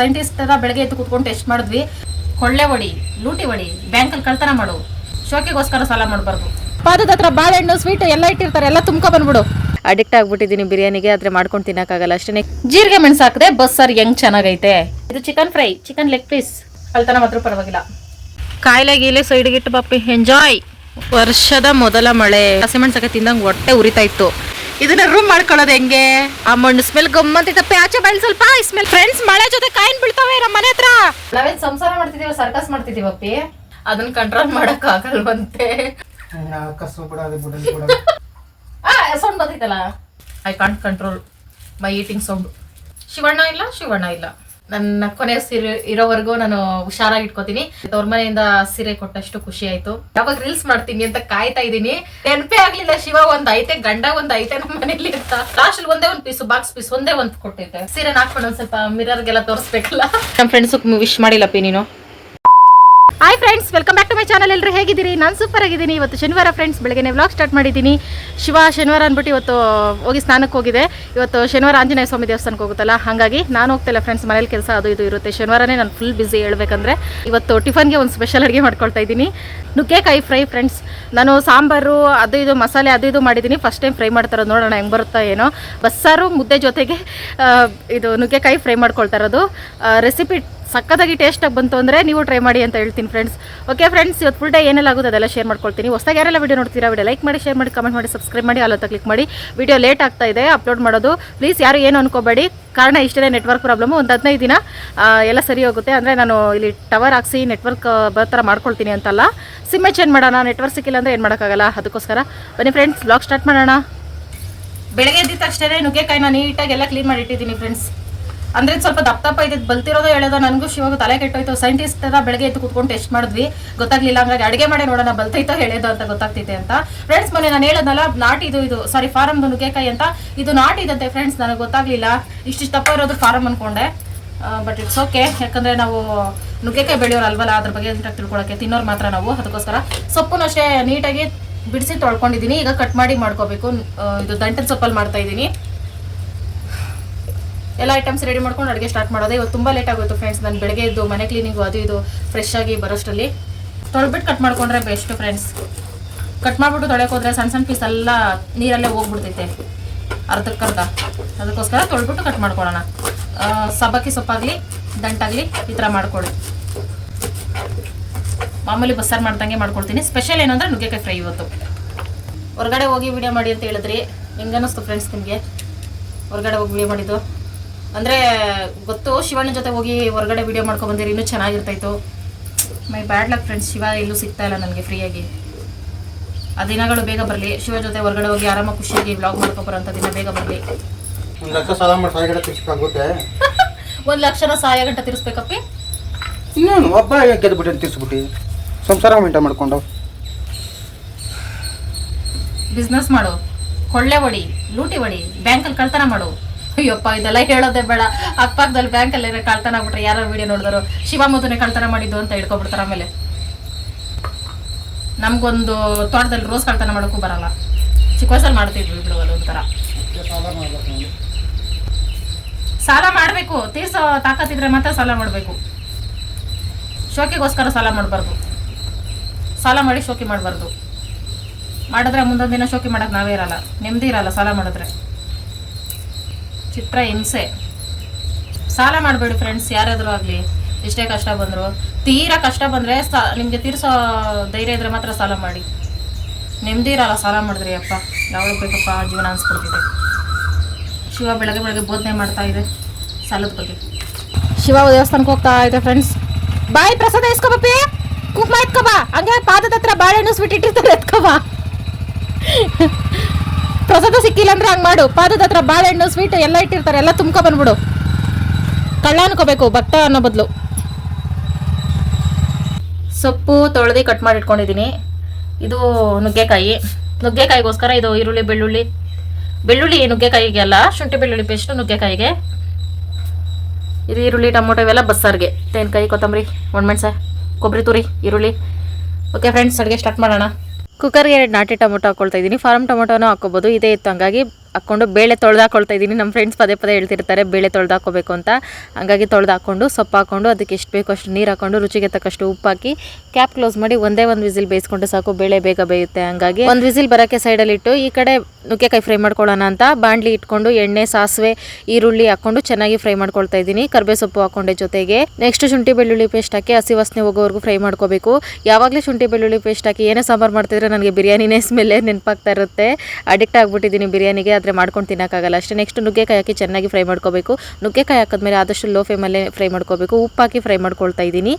Scientist ತರ ಬೆಳಗ್ಗೆ ಎದ್ದು ಕುತ್ಕೊಂಡು ಟೆಸ್ಟ್ ಮಾಡಿದ್ವಿ. ಕೊಳ್ಳೆ ಹೊಡಿ ಲೂಟಿ ಹೊಡಿ ಬ್ಯಾಂಕಲ್ಲಿ ಕಳ್ತನ ಮಾಡು. ಶೋಕಿಗೋಸ್ಕರ ಸಾಲ ಮಾಡಬಾರ್ದು. ಪಾದದ ಹತ್ರ ಬಾಳೆಹಣ್ಣು ಸ್ವೀಟ್ ಎಲ್ಲ ಇಟ್ಟಿರ್ತಾರೆ ಎಲ್ಲ ತುಂಬ್ಕೊ ಬಂದ್ಬಿಡು. ಅಡಿಕ್ಟ್ ಆಗ್ಬಿಟ್ಟಿದ್ದೀನಿ ಬಿರಿಯಾನಿಗೆ ಆದ್ರೆ ಮಾಡ್ಕೊಂಡು ತಿನ್ನಕ್ಕಾಗಲ್ಲ ಅಷ್ಟೇ ಜೀರಿಗೆ ಮೆಣಸು ಹಾಕಿದೆ ಬಸ್ಸರ್ ಹೆಂಗ್ ಚೆನ್ನಾಗೈತೆ? ಇದು chicken fry chicken leg piece ಕಳ್ತನ ಮಾತ್ರ ಪರವಾಗಿಲ್ಲ. ಕಾಯಿಲೆ ಗೀಲೆ ಸೈಡ್ಗಿಟ್ಟು ಬಾಪಿ ಎಂಜಾಯ್ ವರ್ಷದ ಮೊದಲ ಮಳೆ. ಹಸಿಮೆಣ್ಸಕ್ಕೆ ತಿಂದಂಗೆ ಹೊಟ್ಟೆ ಉರಿತಾ ಇತ್ತು. ಇದನ್ನ ರೂಮ್ ಮಾಡ್ಕೊಳ್ಳೋದು ಹೆಂಗೆ? ಆ ಮಣ್ಣು ಸ್ಮೆಲ್ ಗಮ್ಮಂತಿತ್ತಪ್ಪೆ ಆಚೆ ಬಳ್ಳಿ ಸ್ವಲ್ಪ ಸ್ಮೆಲ್ ಫ್ರೆಂಡ್ಸ್ ಮಳೆ ಜೊತೆ ಕಾಯಿನ್ ಬೀಳ್ತಾವೆ ನಮ್ಮ ಮನೆ ಹತ್ರ. ನಾವೇನ್ ಸಂಸಾರ ಮಾಡ್ತಿದೀವ ಸರ್ಕಸ್ ಮಾಡ್ತಿದೀವಪ್ಪಿ ಅದನ್ನ ಕಂಟ್ರೋಲ್ ಮಾಡಕ್ ಆಗಲ್ವಂತೆ. ಕಸು ಆ sound ಬಂದಿತ್ತಲ್ಲ I can't control my eating sound Shivanna ಇಲ್ಲ ಶಿವಣ್ಣ ಇಲ್ಲ. ನನ್ನ ಕೊನೆ ಸೀರೆ ಇರೋವರೆಗೂ ನಾನು ಹುಷಾರಾಗಿ ಇಟ್ಕೋತೀನಿ ತವ್ರ ಮನೆಯಿಂದ ಸೀರೆ ಕೊಟ್ಟಷ್ಟು ಖುಷಿ ಆಯ್ತು. ಯಾವಾಗ ರೀಲ್ಸ್ ಮಾಡ್ತೀನಿ ಅಂತ ಕಾಯ್ತಾ ಇದೀನಿ ನೆನಪೇ ಆಗ್ಲಿಲ್ಲ ಶಿವ, ಒಂದ್ ಐತೆ, ಗಂಡ ಒಂದ್ ಐತೆ ನಮ್ಮ ಮನೇಲಿ ಅಂತ. ಲಾಸ್ಟ್ ಒಂದೇ ಒಂದ್ ಪೀಸ್ ಬಾಕ್ಸ್ ಪೀಸ್ ಒಂದೇ ಒಂದ್ ಕೊಟ್ಟಿದ್ದೆ. ಸೀರೆ ಹಾಕೊಂಡು ಒಂದ್ ಸ್ವಲ್ಪ ಮಿರರ್ಗೆಲ್ಲ ತೋರಿಸ್ಬೇಕಲ್ಲ. ನಮ್ ಫ್ರೆಂಡ್ಸ್ ವಿಶ್ ಮಾಡಿಲ್ಲಪ್ಪಿ ನೀನು? Hi friends welcome back to my channel ಎಲ್ಲರೂ ಹೇಗಿದ್ದೀರಿ? ನಾನು ಸೂಪರ್ ಆಗಿದ್ದೀನಿ. ಇವತ್ತು ಶನಿವಾರ ಫ್ರೆಂಡ್ಸ್ ಬೆಳಗ್ಗೆ ವ್ಲಾಗ್ ಸ್ಟಾರ್ಟ್ ಮಾಡಿದ್ದೀನಿ. ಶಿವ ಶನಿವಾರ ಅಂದ್ಬಿಟ್ಟು ಇವತ್ತು ಹೋಗಿ ಸ್ನಾನಕ್ಕೆ ಹೋಗಿದೆ. ಇವತ್ತು ಶನಿವಾರ ಆಂಜನೇಯ ಸ್ವಾಮಿ ದೇವಸ್ಥಾನಕ್ಕೆ ಹೋಗುತ್ತಲ್ಲ, ಹಾಗಾಗಿ ನಾನು ಹೋಗ್ತಿಲ್ಲ ಫ್ರೆಂಡ್ಸ್ ಮನೇಲಿ ಕೆಲಸ ಅದು ಇದು ಇರುತ್ತೆ. ಶನಿವಾರನೇ ನಾನು ಫುಲ್ ಬ್ಯುಸಿ ಹೇಳ್ಬೇಕಂದ್ರೆ ಇವತ್ತು ಟಿಫನ್ಗೆ ಒಂದು ಸ್ಪೆಷಲ್ ಅಡುಗೆ ಮಾಡ್ಕೊಳ್ತಾ ಇದ್ದೀನಿ. ನುಗ್ಗೆಕಾಯಿ ಫ್ರೈ ಫ್ರೆಂಡ್ಸ್ ನಾನು ಸಾಂಬಾರು, ಅದು ಇದು ಮಸಾಲೆ, ಅದು ಇದು ಮಾಡಿದ್ದೀನಿ. ಫಸ್ಟ್ ಟೈಮ್ ಫ್ರೈ ಮಾಡ್ತಾರೋದು ನೋಡೋಣ ಹೆಂಗೆ ಬರುತ್ತಾ ಏನೋ. ಬಸ್ಸಾರು ಮುದ್ದೆ ಜೊತೆಗೆ ಇದು ನುಗ್ಗೆಕಾಯಿ ಫ್ರೈ ಮಾಡ್ಕೊಳ್ತಾ ಇರೋದು. ರೆಸಿಪಿ ಸಕ್ಕತ್ತಾಗಿ ಟೇಸ್ಟಾಗಿ ಬಂತು ಅಂದರೆ ನೀವು ಟ್ರೈ ಮಾಡಿ ಅಂತ ಹೇಳ್ತೀನಿ ಫ್ರೆಂಡ್ಸ್ ಓಕೆ ಫ್ರೆಂಡ್ಸ್ ಇವತ್ತು ಫುಲ್ ಡೇ ಏನೆಲ್ಲ ಆಗುತ್ತೆ ಅದೆಲ್ಲ ಶೇರ್ ಮಾಡ್ಕೊಳ್ತೀನಿ. ಹೊಸದಾಗಿ ಯಾರೆಲ್ಲ ವೀಡಿಯೋ ನೋಡ್ತೀರಾ ವಿಡಿಯೋ ಲೈಕ್ ಮಾಡಿ ಶೇರ್ ಮಾಡಿ ಕಮೆಂಟ್ ಮಾಡಿ ಸಬ್ಸ್ಕ್ರೈಬ್ ಮಾಡಿ ಅಲ್ಲತ್ತ ಕ್ಲಿಕ್ ಮಾಡಿ. ವಿಡಿಯೋ ಲೇಟ್ ಆಗ್ತಾ ಇದೆ ಅಪ್ಲೋಡ್ ಮಾಡೋದು. ಪ್ಲೀಸ್ ಯಾರು ಏನು ಅನ್ಕೋಬೇಡಿ. ಕಾರಣ ಇಷ್ಟೇ ನೆಟ್ವರ್ಕ್ ಪ್ರಾಬ್ಲಮ್ ಒಂದು ಹದಿನೈದು ದಿನ ಎಲ್ಲ ಸರಿ ಹೋಗುತ್ತೆ. ಅಂದರೆ ನಾನು ಇಲ್ಲಿ ಟವರ್ ಹಾಕ್ಸಿ ನೆಟ್ವರ್ಕ್ ಬರೋ ಥರ ಮಾಡ್ಕೊಳ್ತೀನಿ ಅಂತಲ್ಲ. ಸಿಮ್ಮೆ ಚೇಂಜ್ ಮಾಡೋಣ ನೆಟ್ವರ್ಕ್ ಸಿಕ್ಕಿಲ್ಲ ಅಂದರೆ ಏನು ಮಾಡೋಕ್ಕಾಗಲ್ಲ. ಅದಕ್ಕೋಸ್ಕರ ಬನ್ನಿ ಫ್ರೆಂಡ್ಸ್ ಬ್ಲಾಗ್ ಸ್ಟಾರ್ಟ್ ಮಾಡೋಣ. ಬೆಳಗ್ಗೆ ಎದ್ದ ತಕ್ಷಣ ನುಗ್ಗೆಕಾಯಿನ ನೀಟಾಗಿ ಎಲ್ಲ ಕ್ಲೀನ್ ಮಾಡಿ ಇಟ್ಟಿದ್ದೀನಿ ಫ್ರೆಂಡ್ಸ್ ಅಂದ್ರೆ ಸ್ವಲ್ಪ ದಪ್ಪ ದಪ್ಪ ಇದ್ದಿದ್ದು ಬಲ್ತಿರೋದು ಹೇಳೋದು ನನಗೂ ಶಿವಾಗ ತಲೆ ಕೆಟ್ಟೋಯ್ತು. ಸೈಂಟಿಸ್ಟ್ ತರ ಬೆಳಗ್ಗೆ ಎದ್ದು ಕುತ್ಕೊಂಡು ಟೆಸ್ಟ್ ಮಾಡಿದ್ವಿ. ಗೊತ್ತಾಗ್ಲಿಲ್ಲ, ಹಂಗಾಗಿ ಅಡುಗೆ ಮಾಡಿ ನೋಡೋಣ ಬಲ್ತೈತೋ ಹೇಳೋದು ಅಂತ ಗೊತ್ತಾಗ್ತೈತೆ ಅಂತ. ಫ್ರೆಂಡ್ಸ್ ಮೊನ್ನೆ ನಾನು ಹೇಳೋದಲ್ಲ ನಾಟಿ ಇದು ಇದು ಸಾರಿ ಫಾರಮ್ ನುಗ್ಗೆಕಾಯಿ ಅಂತ. ಇದು ನಾಟಿ ಇದಂತೆ ಫ್ರೆಂಡ್ಸ್ ನನಗೆ ಗೊತ್ತಾಗ್ಲಿಲ್ಲ. ಇಷ್ಟಿಷ್ಟು ದಪ್ಪ ಇರೋದು ಫಾರಮ್ ಅನ್ಕೊಂಡೆ. ಬಟ್ ಇಟ್ಸ್ ಓಕೆ ಯಾಕಂದ್ರೆ ನಾವು ನುಗ್ಗೆಕಾಯಿ ಬೆಳೆಯೋರು ಅಲ್ವಲ್ಲ, ಅದ್ರ ಬಗ್ಗೆ ನೀಟಾಗಿ ತಿಳ್ಕೊಳಕ್ಕೆ ತಿನ್ನೋರು ಮಾತ್ರ ನಾವು. ಅದಕ್ಕೋಸ್ಕರ ಸೊಪ್ಪನ್ನು ಅಷ್ಟೇ ನೀಟಾಗಿ ಬಿಡಿಸಿ ತೊಳ್ಕೊಂಡಿದ್ದೀನಿ. ಈಗ ಕಟ್ ಮಾಡಿ ಮಾಡ್ಕೋಬೇಕು. ಇದು ದಂಟಿನ ಸೊಪ್ಪಲ್ಲಿ ಮಾಡ್ತಾ ಇದ್ದೀನಿ. ಎಲ್ಲ ಐಟಮ್ಸ್ ರೆಡಿ ಮಾಡ್ಕೊಂಡು ಅಡುಗೆ ಸ್ಟಾರ್ಟ್ ಮಾಡೋದು. ಇವತ್ತು ತುಂಬ ಲೇಟ್ ಆಗೋಯ್ತು ಫ್ರೆಂಡ್ಸ್ ನಾನು ಬೆಳಗ್ಗೆ ಇದ್ದು ಮನೆ ಕ್ಲೀನಿಂಗು ಅದು ಇದು ಫ್ರೆಶ್ ಆಗಿ ಬರೋಷ್ಟರಲ್ಲಿ ತೊಳ್ಬಿಟ್ಟು ಕಟ್ ಮಾಡ್ಕೊಂಡ್ರೆ ಬೆಸ್ಟ್ ಫ್ರೆಂಡ್ಸ್ ಕಟ್ ಮಾಡ್ಬಿಟ್ಟು ತೊಳೆಯೋಕೆ ಹೋದ್ರೆ ಸಣ್ಣ ಸಣ್ಣ ಪೀಸ್ ಎಲ್ಲ ನೀರಲ್ಲೇ ಹೋಗ್ಬಿಡ್ತೈತೆ. ಅರ್ಧಕ್ಕರ್ಧ. ಅದಕ್ಕೋಸ್ಕರ ತೊಳ್ಬಿಟ್ಟು ಕಟ್ ಮಾಡ್ಕೊಳ್ಳೋಣ. ಸಬ್ಬಕ್ಕಿ ಸೊಪ್ಪಾಗಲಿ, ದಂಟಾಗಲಿ ಈ ಥರ ಮಾಡ್ಕೊಳ್ಳಿ ಮಾಮೂಲಿ ಬಸ್ಸಾರು ಮಾಡ್ದಂಗೆ ಮಾಡ್ಕೊಳ್ತೀನಿ. ಸ್ಪೆಷಲ್ ಏನಂದ್ರೆ ನುಗ್ಗೆಕಾಯಿ ಫ್ರೈ ಇವತ್ತು. ಹೊರಗಡೆ ಹೋಗಿ ವಿಡಿಯೋ ಮಾಡಿ ಅಂತ ಹೇಳಿದ್ರಿ. ಹೆಂಗ ಅನ್ನಿಸ್ತು ಫ್ರೆಂಡ್ಸ್ ನಿಮಗೆ? ಹೊರಗಡೆ ಹೋಗಿ ವಿಡಿಯೋ ಮಾಡಿದ್ದು? ಅಂದರೆ ಗೊತ್ತು ಶಿವಣ್ಣ ಜೊತೆ ಹೋಗಿ ಹೊರಗಡೆ ವಿಡಿಯೋ ಮಾಡ್ಕೊಂಡು ಬಂದಿರಿ ಇನ್ನೂ ಚೆನ್ನಾಗಿರ್ತಾಯಿತ್ತು my bad luck friends Shiva ಎಲ್ಲೂ ಸಿಗ್ತಾ ಇಲ್ಲ ನನಗೆ ಫ್ರೀಯಾಗಿ. ಆ ದಿನಗಳು ಬೇಗ ಬರಲಿ. ಶಿವ ಜೊತೆ ಹೊರಗಡೆ ಹೋಗಿ ಆರಾಮ ಖುಷಿಯಾಗಿ ವ್ಲಾಗ್ ಮಾಡ್ಕೊಬರೋಂಥ ದಿನ ಬೇಗ ಬರಲಿ. ಒಂದು ಲಕ್ಷ ಸಾಲ ಮಾಡಿ ತಿರ್ಸಕ್ಕಾಗುತ್ತೆ ಒಂದು ಲಕ್ಷನ ಗಂಟೆ ತಿರ್ಸ್ಬೇಕಪ್ಪಿ? ಇನ್ನೇನು ಒಬ್ಬ ಗೆದ್ಬಿಟ್ಟು ತಿರ್ಸ್ಬಿಟ್ಟು. ಸಂಸಾರ ಮಂಟ ಮಾಡ್ಕೊಂಡು. ಬಿಸ್ನೆಸ್ ಮಾಡು. ಕೊಳ್ಳೆ ಹೊಡಿ ಲೂಟಿ ಹೊಡಿ ಬ್ಯಾಂಕಲ್ಲಿ ಕಳ್ತನ ಮಾಡು. ಅಯ್ಯಪ್ಪ, ಇದೆಲ್ಲ ಹೇಳೋದೇ ಬೇಡ. ಅಕ್ಕಪಕ್ಕದಲ್ಲಿ ಬ್ಯಾಂಕಲ್ಲಿ ಕಳ್ತನ ಆಗ್ಬಿಟ್ರೆ ಯಾರೋ ವಿಡಿಯೋ ನೋಡಿದ್ರು ಶಿವ ಮೊದಲೇ ಕಳ್ತನ ಮಾಡಿದ್ದು ಅಂತ ಹಿಡ್ಕೊಬಿಡ್ತಾರೆ ಆಮೇಲೆ. ನಮ್ಗೊಂದು ತೋಟದಲ್ಲಿ ರೋಸ್ ಕಳ್ತನ ಮಾಡೋಕ್ಕೂ ಬರಲ್ಲ. ಚಿಕ್ಕ ವಯಸ್ಸಲ್ಲಿ ಮಾಡ್ತಿದ್ವಿ ಬಿಡು ಅದೊಂಥರ ಸಾಲ ಮಾಡಬೇಕು, ತೀರ್ಸೋ ತಾಕತ್ತಿದ್ರೆ ಮಾತ್ರ ಸಾಲ ಮಾಡಬೇಕು. ಶೋಕಿಗೋಸ್ಕರ ಸಾಲ ಮಾಡಬಾರ್ದು. ಸಾಲ ಮಾಡಿ ಶೋಕಿ ಮಾಡಬಾರ್ದು. ಮಾಡಿದ್ರೆ ಮುಂದೊಂದು ದಿನ ಶೋಕಿ ಮಾಡೋಕ್ಕೆ ನಾವೇ ಇರಲ್ಲ. ನೆಮ್ಮದಿ ಇರಲ್ಲ ಸಾಲ ಮಾಡಿದ್ರೆ. ಚಿತ್ರ ಹಿಂಸೆ. ಸಾಲ ಮಾಡಬೇಡಿ ಫ್ರೆಂಡ್ಸ್ ಯಾರಾದರೂ ಆಗಲಿ. ಎಷ್ಟೇ ಕಷ್ಟ ಬಂದರು. ತೀರಾ ಕಷ್ಟ ಬಂದರೆ ಸಾ, ನಿಮಗೆ ತೀರಿಸೋ ಧೈರ್ಯ ಇದ್ರೆ ಮಾತ್ರ ಸಾಲ ಮಾಡಿ. ನೆಮ್ಮದಿ ಇರಲ್ಲ ಸಾಲ ಮಾಡಿದ್ರಿ ಅಪ್ಪ. ಯಾವಾಗ ಬೇಕಪ್ಪ ಜೀವನ ಅನಿಸ್ಬಿಡ್ತಿದೆ. ಶಿವ ಬೆಳಗ್ಗೆ ಬೆಳಗ್ಗೆ ಬೋಧನೆ ಮಾಡ್ತಾ ಇದೆ ಸಾಲದ ಬಗ್ಗೆ. ಶಿವ ದೇವಸ್ಥಾನಕ್ಕೆ ಹೋಗ್ತಾ ಇದೆ ಫ್ರೆಂಡ್ಸ್ ಬಾಯಿ ಪ್ರಸಾದ ಇಸ್ಕೊಬಪ್ಪಿ ಕುಕ್ಮ ಎತ್ಕೊಬಾ ಹಂಗೆ ಪಾದದ ಹತ್ರ ಬಾಳೆಹಣ್ಣು ಸ್ವೀಟ್ ಇಟ್ಟಿರ್ತಾರೆ ಎತ್ಕೊಬಾ ಪ್ರಸಾದ ಸಿಕ್ಕಿಲ್ಲ ಅಂದ್ರೆ ಹಂಗೆ ಮಾಡು. ಪಾದದ ಹತ್ರ ಬಾಳೆಹಣ್ಣು ಸ್ವೀಟ್ ಎಲ್ಲ ಇಟ್ಟಿರ್ತಾರೆ. ಎಲ್ಲ ತುಂಬ್ಕೊ ಬಂದ್ಬಿಡು. ಕಳ್ಳ ಅನ್ಕೋಬೇಕು, ಭಕ್ತ ಅನ್ನೋ ಬದಲು. ಸೊಪ್ಪು ತೊಳೆದು ಕಟ್ ಮಾಡಿ ಇಟ್ಕೊಂಡಿದ್ದೀನಿ. ಇದು ನುಗ್ಗೆಕಾಯಿ. ನುಗ್ಗೆಕಾಯಿಗೋಸ್ಕರ ಇದು ಈರುಳ್ಳಿ, ಬೆಳ್ಳುಳ್ಳಿ. ಬೆಳ್ಳುಳ್ಳಿ ನುಗ್ಗೆಕಾಯಿಗೆ ಅಲ್ಲ, ಶುಂಠಿ, ಬೆಳ್ಳುಳ್ಳಿ ಪೇಸ್ಟು ನುಗ್ಗೆಕಾಯಿಗೆ. ಇದು ಈರುಳ್ಳಿ, ಟೊಮೊಟೊ ಇವೆಲ್ಲ ಬಸ್ಸಾರಿಗೆ. ತೆಂಗಿನಕಾಯಿ ಕೊತ್ತಂಬರಿ ಒಣಮೆಣಸೆ ಕೊಬ್ಬರಿ, ತುರಿ, ಈರುಳ್ಳಿ. ಓಕೆ ಫ್ರೆಂಡ್ಸ್ ಅಡುಗೆ ಸ್ಟಾರ್ಟ್ ಮಾಡೋಣ. ಕುಕ್ಕರ್ಗೆ ಎರಡು ನಾಟಿ ಟೊಮೊಟೊ ಹಾಕ್ಕೊಳ್ತಾ ಇದ್ದೀನಿ. ಫಾರ್ಮ್ ಟೊಮೊಟೊನೂ ಹಾಕ್ಕೋಬೋದು. ಇದೇ ಇತ್ತು. ಹಂಗಾಗಿ ಹಾಕ್ಕೊಂಡು ಬೇಳೆ ತೊಳೆದು ಹಾಕೊಳ್ತಾ ಇದ್ದೀನಿ. ನಮ್ಮ ಫ್ರೆಂಡ್ಸ್ ಪದೇ ಪದೇ ಹೇಳ್ತಿರ್ತಾರೆ, ಬೇಳೆ ತೊಳೆದು ಹಾಕೋಬೇಕು ಅಂತ. ಹಂಗಾಗಿ ತೊಳೆದು ಹಾಕ್ಕೊಂಡು ಸೊಪ್ಪು ಹಾಕ್ಕೊಂಡು ಅದಕ್ಕೆ ಎಷ್ಟು ಬೇಕೋ ಅಷ್ಟು ನೀರು ಹಾಕ್ಕೊಂಡು ರುಚಿಗೆ ತಕ್ಕಷ್ಟು ಉಪ್ಪು ಹಾಕಿ ಕ್ಯಾಪ್ ಕ್ಲೋಸ್ ಮಾಡಿ ಒಂದೇ ಒಂದು ವಿಸಿಲ್ ಬೇಯಿಸ್ಕೊಂಡು ಸಾಕು, ಬೇಳೆ ಬೇಗ ಬೇಯುತ್ತೆ ಹಂಗಾಗಿ. ಒಂದು ವಿಸಿಲ್ ಬರೋಕ್ಕೆ ಸೈಡಲ್ಲಿ ಇಟ್ಟು ಈ ಕಡೆ ನುಗ್ಗೆಕಾಯಿ ಫ್ರೈ ಮಾಡ್ಕೊಳ್ಳೋಣ ಅಂತ ಬಾಂಡ್ಲಿ ಇಟ್ಕೊಂಡು ಎಣ್ಣೆ, ಸಾಸಿವೆ, ಈರುಳ್ಳಿ ಹಾಕ್ಕೊಂಡು ಚೆನ್ನಾಗಿ ಫ್ರೈ ಮಾಡ್ಕೊಳ್ತಾ ಇದ್ದೀನಿ. ಕರ್ಬೇ ಸೊಪ್ಪು ಹಾಕೊಂಡೆ ಜೊತೆಗೆ. ನೆಕ್ಸ್ಟ್ ಶುಂಠಿ ಬೆಳ್ಳುಳ್ಳಿ ಪೇಸ್ಟ್ ಹಾಕಿ ಹಸಿ ವಾಸನೆ ಹೋಗೋವರೆಗೂ ಫ್ರೈ ಮಾಡ್ಕೋಬೇಕು. ಯಾವಾಗಲೂ ಶುಂಠಿ ಬೆಳ್ಳುಳ್ಳಿ ಪೇಸ್ಟ್ ಹಾಕಿ ಏನೇ ಸಾಂಬಾರು ಮಾಡ್ತಿದ್ರೆ ನನಗೆ ಬಿರಿಯಾನಿನೇ ಸ್ಮೆಲ್ಲೇ ನೆನಪಾಗ್ತಾ ಇರುತ್ತೆ. ಅಡಿಕ್ಟ್ ಆಗಿಬಿಟ್ಟಿದ್ದೀನಿ ಬಿರಿಯಾನಿಗೆ ಆದರೆ ಮಾಡ್ಕೊಂಡು ತಿನ್ನೋಕ್ಕಾಗಲ್ಲ. ಅಷ್ಟೇ ನೆಕ್ಸ್ಟ್ ನುಗ್ಗೆಕಾಯಿ ಹಾಕಿ ಚೆನ್ನಾಗಿ ಫ್ರೈ ಮಾಡ್ಕೋಬೇಕು. ನುಗ್ಗೆಕಾಯಿ ಹಾಕಿದ್ಮೇಲೆ ಆದಷ್ಟು ಲೋ ಫ್ಲೇಮಲ್ಲೇ ಫ್ರೈ ಮಾಡ್ಕೋಬೇಕು. ಉಪ್ಪು ಹಾಕಿ ಫ್ರೈ ಮಾಡ್ಕೊಳ್ತಾ ಇದ್ದೀನಿ.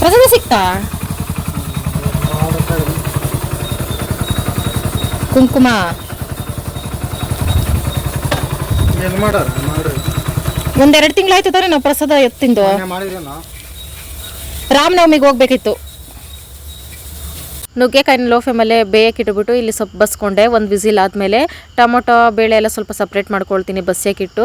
ಪ್ರಸಾದ ಸಿಕ್ತಾ? ಕುಂಕುಮ. ಒಂದೆರಡು ತಿಂಗಳಾಯ್ತು ತಾನೇ ನಾವು ಪ್ರಸಾದ ಎತ್ತಿಂದು ರಾಮನವಮಿಗೆ ಹೋಗ್ಬೇಕಿತ್ತು. ನುಗ್ಗೆಕಾಯಿನ ಲೋ ಫ್ಲೇಮಲ್ಲೇ ಬೇಯಕ್ಕೆ ಇಟ್ಬಿಟ್ಟು ಇಲ್ಲಿ ಸ್ವಲ್ಪ ಬಸ್ಕೊಂಡೆ ಒಂದು ವಿಸಿಲ್ ಆದಮೇಲೆ ಟೊಮೊಟೊ, ಬೇಳೆ ಎಲ್ಲ ಸ್ವಲ್ಪ ಸಪ್ರೇಟ್ ಮಾಡ್ಕೊಳ್ತೀನಿ ಬಸ್ಯಕ್ಕಿಟ್ಟು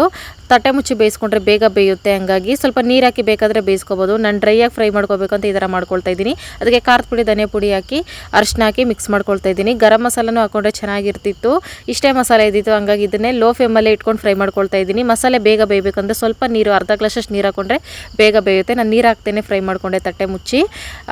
ತಟ್ಟೆ ಮುಚ್ಚಿ ಬೇಯಿಸ್ಕೊಂಡ್ರೆ ಬೇಗ ಬೇಯುತ್ತೆ ಹಂಗಾಗಿ ಸ್ವಲ್ಪ ನೀರು ಹಾಕಿ ಬೇಕಾದರೆ ಬೇಯಿಸ್ಕೋಬೋದು. ನಾನು ಡ್ರೈಯಾಗಿ ಫ್ರೈ ಮಾಡ್ಕೋಬೇಕು ಅಂತ ಈ ಥರ ಮಾಡ್ಕೊಳ್ತಾ ಇದ್ದೀನಿ. ಅದಕ್ಕೆ ಖಾರದ ಪುಡಿ, ಧನೆ ಪುಡಿ ಹಾಕಿ ಅರಿಶಿನ ಹಾಕಿ ಮಿಕ್ಸ್ ಮಾಡ್ಕೊಳ್ತಾ ಇದ್ದೀನಿ. ಗರಂ ಮಸಾಲನೂ ಹಾಕೊಂಡ್ರೆ ಚೆನ್ನಾಗಿರ್ತಿತ್ತು. ಇಷ್ಟೇ ಮಸಾಲೆ ಇದ್ದಿತ್ತು, ಹಂಗಾಗಿ ಇದನ್ನೇ ಲೋ ಫ್ಲೇಮಲ್ಲೇ ಇಟ್ಕೊಂಡು ಫ್ರೈ ಮಾಡ್ಕೊಳ್ತಾ ಇದ್ದೀನಿ. ಮಸಾಲೆ ಬೇಗ ಬೇಯಬೇಕಂದ್ರೆ ಸ್ವಲ್ಪ ನೀರು, ಅರ್ಧ ಗ್ಲಾಸಷ್ಟು ನೀರು ಹಾಕೊಂಡ್ರೆ ಬೇಗ ಬೇಯುತ್ತೆ. ನಾನು ನೀರು ಹಾಕ್ತೇನೆ ಫ್ರೈ ಮಾಡ್ಕೊಂಡೆ ತಟ್ಟೆ ಮುಚ್ಚಿ.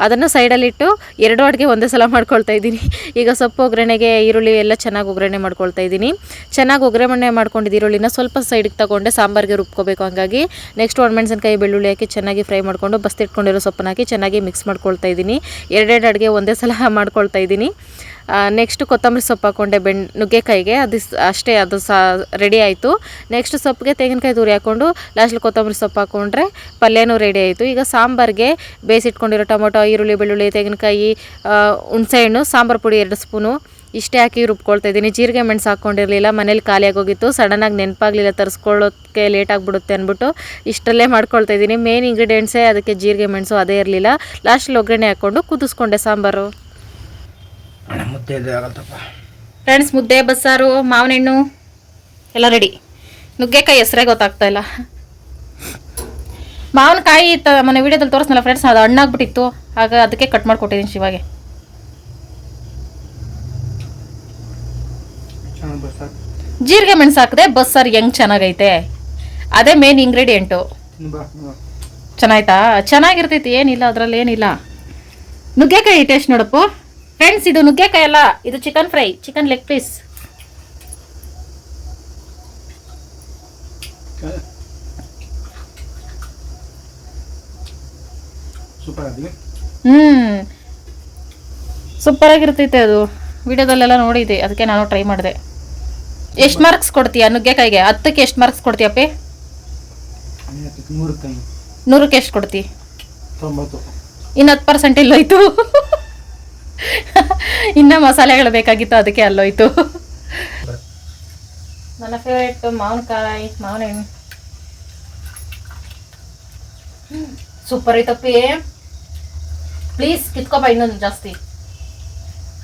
ಅದನ್ನು ಸೈಡಲ್ಲಿಟ್ಟು ಎರಡು ಅಡುಗೆ ಒಂದೇ ಸಲ ಮಾಡ್ಕೊಳ್ತಾ ಇದ್ದೀನಿ. ಈಗ ಸೊಪ್ಪು ಒಗ್ಗರಣೆಗೆ ಈರುಳ್ಳಿ ಎಲ್ಲ ಚೆನ್ನಾಗಿ ಒಗ್ಗರಣೆ ಮಾಡ್ಕೊಳ್ತಾ ಇದ್ದೀನಿ. ಚೆನ್ನಾಗಿ ಒಗ್ಗರಣೆ ಮಾಡ್ಕೊಂಡಿದ್ದು ಈರುಳ್ಳಿನ ಸ್ವಲ್ಪ ಸೈಡಿಗೆ ತಗೊಂಡೆ, ಸಾಂಬಾರಿಗೆ ರುಬ್ಕೋಬೇಕು ಹಂಗಾಗಿ. ನೆಕ್ಸ್ಟ್ ಒಣಮೆಣಸಿನ್ಕಾಯಿ ಬೆಳ್ಳುಳ್ಳಿ ಹಾಕಿ ಚೆನ್ನಾಗಿ ಫ್ರೈ ಮಾಡಿಕೊಂಡು, ಬಸ್ತಿಟ್ಕೊಂಡಿರೋ ಸೊಪ್ಪನ್ನ ಹಾಕಿ ಚೆನ್ನಾಗಿ ಮಿಕ್ಸ್ ಮಾಡ್ಕೊಳ್ತಾ ಇದ್ದೀನಿ. ಎರಡೆರಡು ಅಡುಗೆ ಒಂದೇ ಸಲ ಮಾಡ್ಕೊಳ್ತಾ ಇದ್ದೀನಿ. ನೆಕ್ಸ್ಟ್ ಕೊತ್ತಂಬರಿ ಸೊಪ್ಪು ಹಾಕ್ಕೊಂಡೆ ಬೆಣ್, ನುಗ್ಗೆಕಾಯಿಗೆ. ಅದು ಅಷ್ಟೇ, ಅದು ಸಹ ರೆಡಿ ಆಯಿತು. ನೆಕ್ಸ್ಟ್ ಸೊಪ್ಪಿಗೆ ತೆಂಗಿನಕಾಯಿ ತುರಿ ಹಾಕ್ಕೊಂಡು ಲಾಸ್ಟಲ್ಲಿ ಕೊತ್ತಂಬರಿ ಸೊಪ್ಪು ಹಾಕ್ಕೊಂಡ್ರೆ ಪಲ್ಯನೂ ರೆಡಿ ಆಯಿತು. ಈಗ ಸಾಂಬಾರಿಗೆ ಬೇಯಿಸಿಟ್ಕೊಂಡಿರೋ ಟೊಮೊಟೊ, ಈರುಳ್ಳಿ, ಬೆಳ್ಳುಳ್ಳಿ, ತೆಂಗಿನಕಾಯಿ ಹುಣಸೆಹಣ್ಣು, ಸಾಂಬಾರು ಪುಡಿ ಎರಡು ಸ್ಪೂನು. ಇಷ್ಟೇ ಹಾಕಿ ರುಬ್ಕೊಳ್ತಾ ಇದ್ದೀನಿ. ಜೀರಿಗೆ ಮೆಣಸು ಹಾಕ್ಕೊಂಡಿರಲಿಲ್ಲ ಮನೇಲಿ ಖಾಲಿಯಾಗೋಗಿತ್ತು ಸಡನ್ನಾಗಿ ನೆನಪಾಗಲಿಲ್ಲ. ತರಿಸ್ಕೊಳ್ಳೋಕ್ಕೆ ಲೇಟ್ ಆಗಿಬಿಡುತ್ತೆ ಅಂದ್ಬಿಟ್ಟು ಇಷ್ಟರಲ್ಲೇ ಮಾಡ್ಕೊಳ್ತಾ ಇದ್ದೀನಿ. ಮೇನ್ ಇಂಗ್ರೀಡಿಯೆಂಟ್ಸೇ ಅದಕ್ಕೆ ಜೀರಿಗೆ ಮೆಣಸು ಅದೇ ಇರಲಿಲ್ಲ. ಲಾಸ್ಟಲ್ಲಿ ಒಗ್ಗರಣೆ ಹಾಕ್ಕೊಂಡು ಕುದಿಸ್ಕೊಂಡೆ ಸಾಂಬಾರು. ಮುದ್ದೆ ಇದೆ ಆಗತ್ತಪ್ಪ ಫ್ರೆಂಡ್ಸ್ ಮುದ್ದೆ ಬಸ್ಸಾರು ಮಾವಿನ ಹಣ್ಣು ಎಲ್ಲ ರೆಡಿ ನುಗ್ಗೆಕಾಯಿ ಹೆಸರೇ ಗೊತ್ತಾಗ್ತಾ ಇಲ್ಲ. ಮಾವಿನಕಾಯಿ ತ ಮೊನ್ನೆ ವಿಡಿಯೋದಲ್ಲಿ ತೋರಿಸ್ನಲ್ಲ ಫ್ರೆಂಡ್ಸ್ ಅದು ಹಣ್ಣಾಗ್ಬಿಟ್ಟಿತ್ತು. ಆಗ ಅದಕ್ಕೆ ಕಟ್ ಮಾಡಿಕೊಟ್ಟಿದ್ದೀನಿ ಶಿವಾಗೆ. ಜೀರಿಗೆ ಮೆಣಸು ಹಾಕಿದೆ ಬಸ್ಸಾರು ಹೆಂಗ್ ಚೆನ್ನಾಗೈತೆ? ಅದೇ ಮೇನ್ ಇಂಗ್ರೀಡಿಯೆಂಟು ಚೆನ್ನಾಯ್ತಾ? ಚೆನ್ನಾಗಿರ್ತೈತಿ ಏನಿಲ್ಲ ಅದ್ರಲ್ಲಿ ಏನಿಲ್ಲ. ನುಗ್ಗೆಕಾಯಿ ಟೇಸ್ಟ್ ನೋಡಪ್ಪು. ಫ್ರೆಂಡ್ಸ್ ಇದು ನುಗ್ಗೆಕಾಯಿ ಅಲ್ಲ ಇದು chicken fry chicken leg piece hmm. Super ಆಗಿರ್ತೈತೆ ಅದು. ವಿಡಿಯೋದಲ್ಲೆಲ್ಲ ನೋಡಿದೆ ಅದಕ್ಕೆ ನಾನು ಟ್ರೈ ಮಾಡಿದೆ. ಎಷ್ಟು ಮಾರ್ಕ್ಸ್ ಕೊಡ್ತೀಯ ನುಗ್ಗೆಕಾಯಿಗೆ? ಹತ್ತಕ್ಕೆ ಎಷ್ಟು ಮಾರ್ಕ್ಸ್ ಕೊಡ್ತೀಯಪ್ಪಿ ನೂರಕ್ಕೆ ಎಷ್ಟು ಕೊಡ್ತಿ? ಇನ್ನು ಹತ್ತು ಪರ್ಸೆಂಟ್ ಇಲ್ಲೋಯ್ತು ಇನ್ನ ಮಸಾಲೆಗಳು ಬೇಕಾಗಿತ್ತು, ಅದಕ್ಕೆ ಅಲ್ಲೋಯ್ತು. ನನ್ನ ಫೇವ್ರೇಟ್ ಮಾವಿನಕಾಯಿ ಮಾವಿನ ಹಣ್ಣು ಸೂಪರ್ ಐತಪ್ಪಿ ಪ್ಲೀಸ್ ಕಿತ್ಕೊಬ ಇನ್ನೊಂದು ಜಾಸ್ತಿ.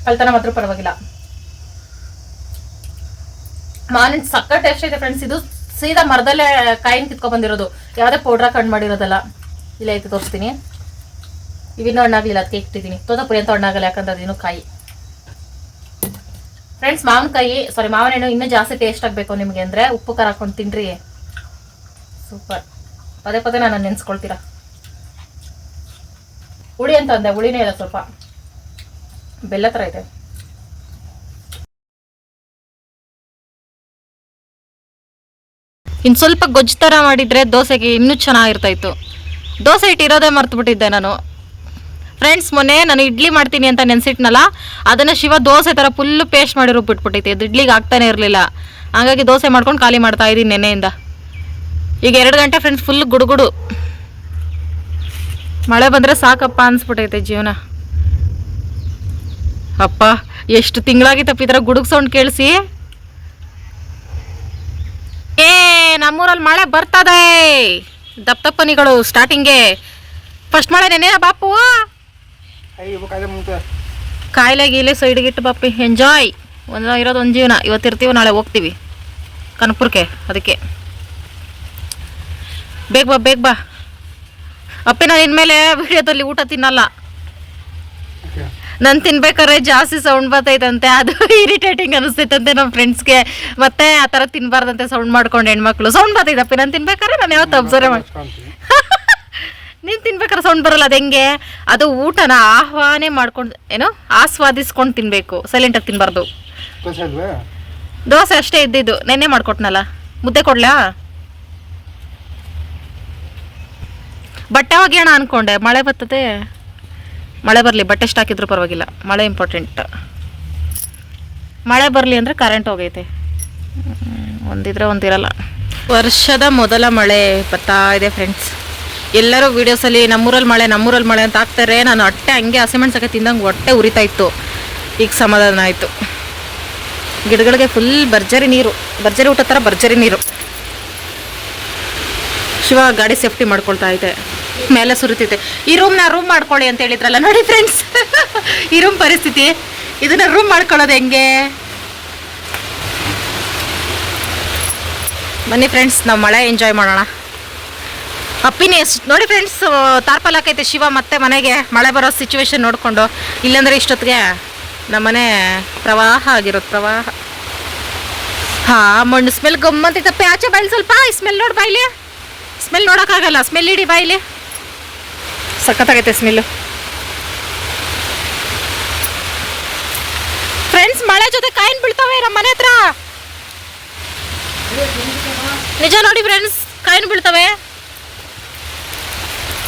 ಕಲ್ತನ ಮಾತ್ರ ಪರವಾಗಿಲ್ಲ. ಮಾವಿನ ಸಕ್ಕರೆ ಟೇಸ್ಟ್ ಇದೆ ಫ್ರೆಂಡ್ಸ್ ಇದು ಸೀದಾ ಮರದಲ್ಲೇ ಕಾಯಿನ ಕಿತ್ಕೊಬಂದಿರೋದು. ಯಾವುದೇ ಪೌಡ್ರ ಕಣ್ ಮಾಡಿರೋದಲ್ಲ. ಇಲ್ಲ ಐತೆ ತೋರಿಸ್ತೀನಿ. ಇವಿನ್ನೂ ಹಣ್ಣಾಗ್ಲಿಲ್ಲ ಅದಕ್ಕೆ ಇಟ್ಟಿದ್ದೀನಿ. ತೋದಪುರಿ ಅಂತ ಹಣ್ಣಾಗಲ್ಲ, ಯಾಕಂದ್ರೆ ಅದೇನು ಕಾಯಿ. ಫ್ರೆಂಡ್ಸ್ ಮಾವಿನಕಾಯಿ ಸಾರಿ ಮಾವಿನ ಹಣ್ಣು ಇನ್ನೂ ಜಾಸ್ತಿ ಟೇಸ್ಟ್ ಆಗಬೇಕು ನಿಮಗೆ ಅಂದರೆ ಉಪ್ಪು, ಖಾರ ಹಾಕೊಂಡು ತಿನ್ರಿ. ಸೂಪರ್ ಪದೇ ಪದೇ ನಾನು ನೆನೆಸ್ಕೊಳ್ತೀರಾ? ಹುಳಿ ಅಂತ ಅಂದೆ, ಹುಳಿನೇ ಇಲ್ಲ ಸ್ವಲ್ಪ. ಬೆಲ್ಲ ಥರ ಇದೆ. ಇನ್ನು ಸ್ವಲ್ಪ ಗೊಜ್ಜು ಥರ ಮಾಡಿದರೆ ದೋಸೆಗೆ ಇನ್ನೂ ಚೆನ್ನಾಗಿರ್ತಾಯಿತ್ತು ದೋಸೆ ಹಿಟ್ಟು ಇರೋದೇ ಮರ್ತುಬಿಟ್ಟಿದ್ದೆ ನಾನು. ಫ್ರೆಂಡ್ಸ್ ಮೊನ್ನೆ ನಾನು ಇಡ್ಲಿ ಮಾಡ್ತೀನಿ ಅಂತ ನೆನ್ಸಿಟ್ನಲ್ಲ, ಅದನ್ನು ಶಿವ ದೋಸೆ ಥರ ಫುಲ್ಲು ಪೇಸ್ಟ್ ಮಾಡಿ ರುಬ್ಬಿಟ್ಬಿಟ್ಟೈತೆ ಅದು ಇಡ್ಲಿಗೆ ಆಗ್ತಾನೆ ಇರಲಿಲ್ಲ. ಹಾಗಾಗಿ ದೋಸೆ ಮಾಡ್ಕೊಂಡು ಖಾಲಿ ಮಾಡ್ತಾ ಇದ್ದೀನಿ ನೆನೆಯಿಂದ. ಈಗ ಎರಡು ಗಂಟೆ ಫ್ರೆಂಡ್ಸ್ ಫುಲ್ ಗುಡುಗುಡು. ಮಳೆ ಬಂದರೆ ಸಾಕಪ್ಪ ಅನ್ಸ್ಬಿಟ್ಟೈತೆ ಜೀವನ. ಅಪ್ಪ, ಎಷ್ಟು ತಿಂಗಳಾಗಿತ್ತಪ್ಪ ಈ ಥರ ಗುಡುಗು ಸೌಂಡ್ ಕೇಳಿಸಿ. ಏ ನಮ್ಮೂರಲ್ಲಿ ಮಳೆ ಬರ್ತದೆ. ದಪ್ಪ ಸ್ಟಾರ್ಟಿಂಗ್ಗೆ ಫಸ್ಟ್ ಮಳೆ ನೆನೆಯ ಬಾಪು. ಕಾಯಿಲೆ ಗೀಲೆ ಸೈಡ್ಗಿಟ್ಟು ಬಾಪಿ ಎಂಜಾಯ್ ಒಂದ್ ಇರೋದು ಒಂದು ಜೀವನ. ಇವತ್ತಿರ್ತೀವಿ ನಾಳೆ ಹೋಗ್ತೀವಿ. ಕನಪುರ್ಕೆ ಅದಕ್ಕೆ. ಬೇಗ ಬಾ ಬೇಗ ಬಾ. ಅಪ್ಪಿ ನಾನು ಇನ್ಮೇಲೆ ವಿಡಿಯೋದಲ್ಲಿ ಊಟ ತಿನ್ನಲ್ಲ. ನಾನು ತಿನ್ಬೇಕಾದ್ರೆ ಜಾಸ್ತಿ ಸೌಂಡ್ ಬರ್ತೈತಂತೆ. ಅದು ಇರಿಟೇಟಿಂಗ್ ಅನಿಸ್ತೈತಂತೆ ನಮ್ಮ ಫ್ರೆಂಡ್ಸ್ಗೆ ಮತ್ತೆ ಆ ಥರ ತಿನ್ಬಾರ್ದಂತೆ ಸೌಂಡ್ ಮಾಡ್ಕೊಂಡು ಹೆಣ್ಮಕ್ಳು. ಸೌಂಡ್ ಬರ್ತೈತಪ್ಪ ನಾನು ತಿನ್ಬೇಕಾದ್ರೆ ನಾನು ಯಾವತ್ತು ಅಬ್ಸರ್ವ್ ಮಾಡಿ ನೀನು ತಿನ್ಬೇಕಾದ್ರೆ ಸೌಂಡ್ ಬರಲ್ಲ ಅದು ಹೆಂಗೆ? ಅದು ಊಟನ ಆಹ್ವಾನೆ ಮಾಡ್ಕೊಂಡು ಏನೋ ಆಸ್ವಾದಿಸ್ಕೊಂಡು ತಿನ್ನಬೇಕು ಸೈಲೆಂಟಾಗಿ ತಿನ್ನಬಾರ್ದು ತಿನ್ಬಾರ್ದು. ದೋಸೆ ಅಷ್ಟೇ ಇದ್ದಿದ್ದು ನೆನ್ನೆ ಮಾಡ್ಕೊಟ್ನಲ್ಲ. ಮುದ್ದೆ ಕೊಡ್ಲಾ? ಬಟ್ಟೆ ಒಗೆಯೋಣ ಅನ್ಕೊಂಡೆ ಮಳೆ ಬರ್ತದೆ. ಮಳೆ ಬರಲಿ ಬಟ್ಟೆ ಎಷ್ಟು ಹಾಕಿದ್ರು ಪರವಾಗಿಲ್ಲ ಮಳೆ ಇಂಪಾರ್ಟೆಂಟ್ ಮಳೆ ಬರಲಿ ಅಂದರೆ ಕರೆಂಟ್ ಹೋಗೈತೆ ಒಂದಿದ್ರೆ ಒಂದಿರಲ್ಲ ವರ್ಷದ ಮೊದಲ ಮಳೆ ಬರ್ತಾ ಇದೆ ಫ್ರೆಂಡ್ಸ್ ಎಲ್ಲರೂ ವೀಡಿಯೋಸಲ್ಲಿ ನಮ್ಮೂರಲ್ಲಿ ಮಳೆ ನಮ್ಮೂರಲ್ಲಿ ಮಳೆ ಅಂತ ಹಾಕ್ತಾರೆ. ನಾನು ಹೊಟ್ಟೆ ಹಂಗೆ ಹಸಿಮೆಣ್ಸಕ್ಕೆ ತಿಂದಂಗೆ ಹೊಟ್ಟೆ ಉರಿತಾ ಇತ್ತು. ಈಗ ಸಮಾಧಾನ ಆಯಿತು. ಗಿಡಗಳಿಗೆ ಫುಲ್ ಭರ್ಜರಿ ನೀರು. ಭರ್ಜರಿ ಊಟ ಥರ ಭರ್ಜರಿ ನೀರು. ಶಿವ ಗಾಡಿ ಸೇಫ್ಟಿ ಮಾಡ್ಕೊಳ್ತಾ ಐತೆ ಮೇಲೆ ಸುರಿತೈತೆ ಈ ರೂಮ್ನ ರೂಮ್ ಮಾಡ್ಕೊಳ್ಳಿ ಅಂತ ಹೇಳಿದ್ರಲ್ಲ ನೋಡಿ ಫ್ರೆಂಡ್ಸ್ ಈ ರೂಮ್ ಪರಿಸ್ಥಿತಿ. ಇದನ್ನ ರೂಮ್ ಮಾಡ್ಕೊಳ್ಳೋದು ಹೆಂಗೆ? ಬನ್ನಿ ಫ್ರೆಂಡ್ಸ್ ನಾವು ಮಳೆ ಎಂಜಾಯ್ ಮಾಡೋಣ. ಅಪ್ಪಿನಿ ನೋಡಿ ಫ್ರೆಂಡ್ಸ್ ತಾರ್ಪಲ್ ಹಾಕೈತೆ ಶಿವ ಮತ್ತೆ ಮನೆಗೆ. ಮಳೆ ಬರೋ ಸಿಚುವೇಶನ್ ನೋಡಿಕೊಂಡು. ಇಲ್ಲಂದ್ರೆ ಇಷ್ಟೊತ್ತಿಗೆ ನಮ್ಮನೆ ಪ್ರವಾಹ ಆಗಿರೋದು, ಪ್ರವಾಹ. ಹಾ, ಮಣ್ಣು ಸ್ಮೆಲ್ ಗಮ್ಮಂತೈತಪ್ಪ ಆಚೆ ಬಾಯ್ಲಿ ಸ್ವಲ್ಪ. ಸ್ಮೆಲ್ ನೋಡಿ ಬಾಯ್ಲಿ. ಸ್ಮೆಲ್ ನೋಡೋಕ್ಕಾಗಲ್ಲ. ಸ್ಮೆಲ್ ಇಡಿ ಬಾಯ್ಲಿ. ಸಖತ್ತಾಗೈತೆ ಸ್ಮೆಲ್ಲು ಫ್ರೆಂಡ್ಸ್ ಮಳೆ ಜೊತೆ ಕಾಯಿನ್ ಬೀಳ್ತಾವೆ ನಮ್ಮ ಮನೆ ಹತ್ರ. ನಿಜ ನೋಡಿ ಫ್ರೆಂಡ್ಸ್ ಕಾಯಿನ್ ಬೀಳ್ತವೆ.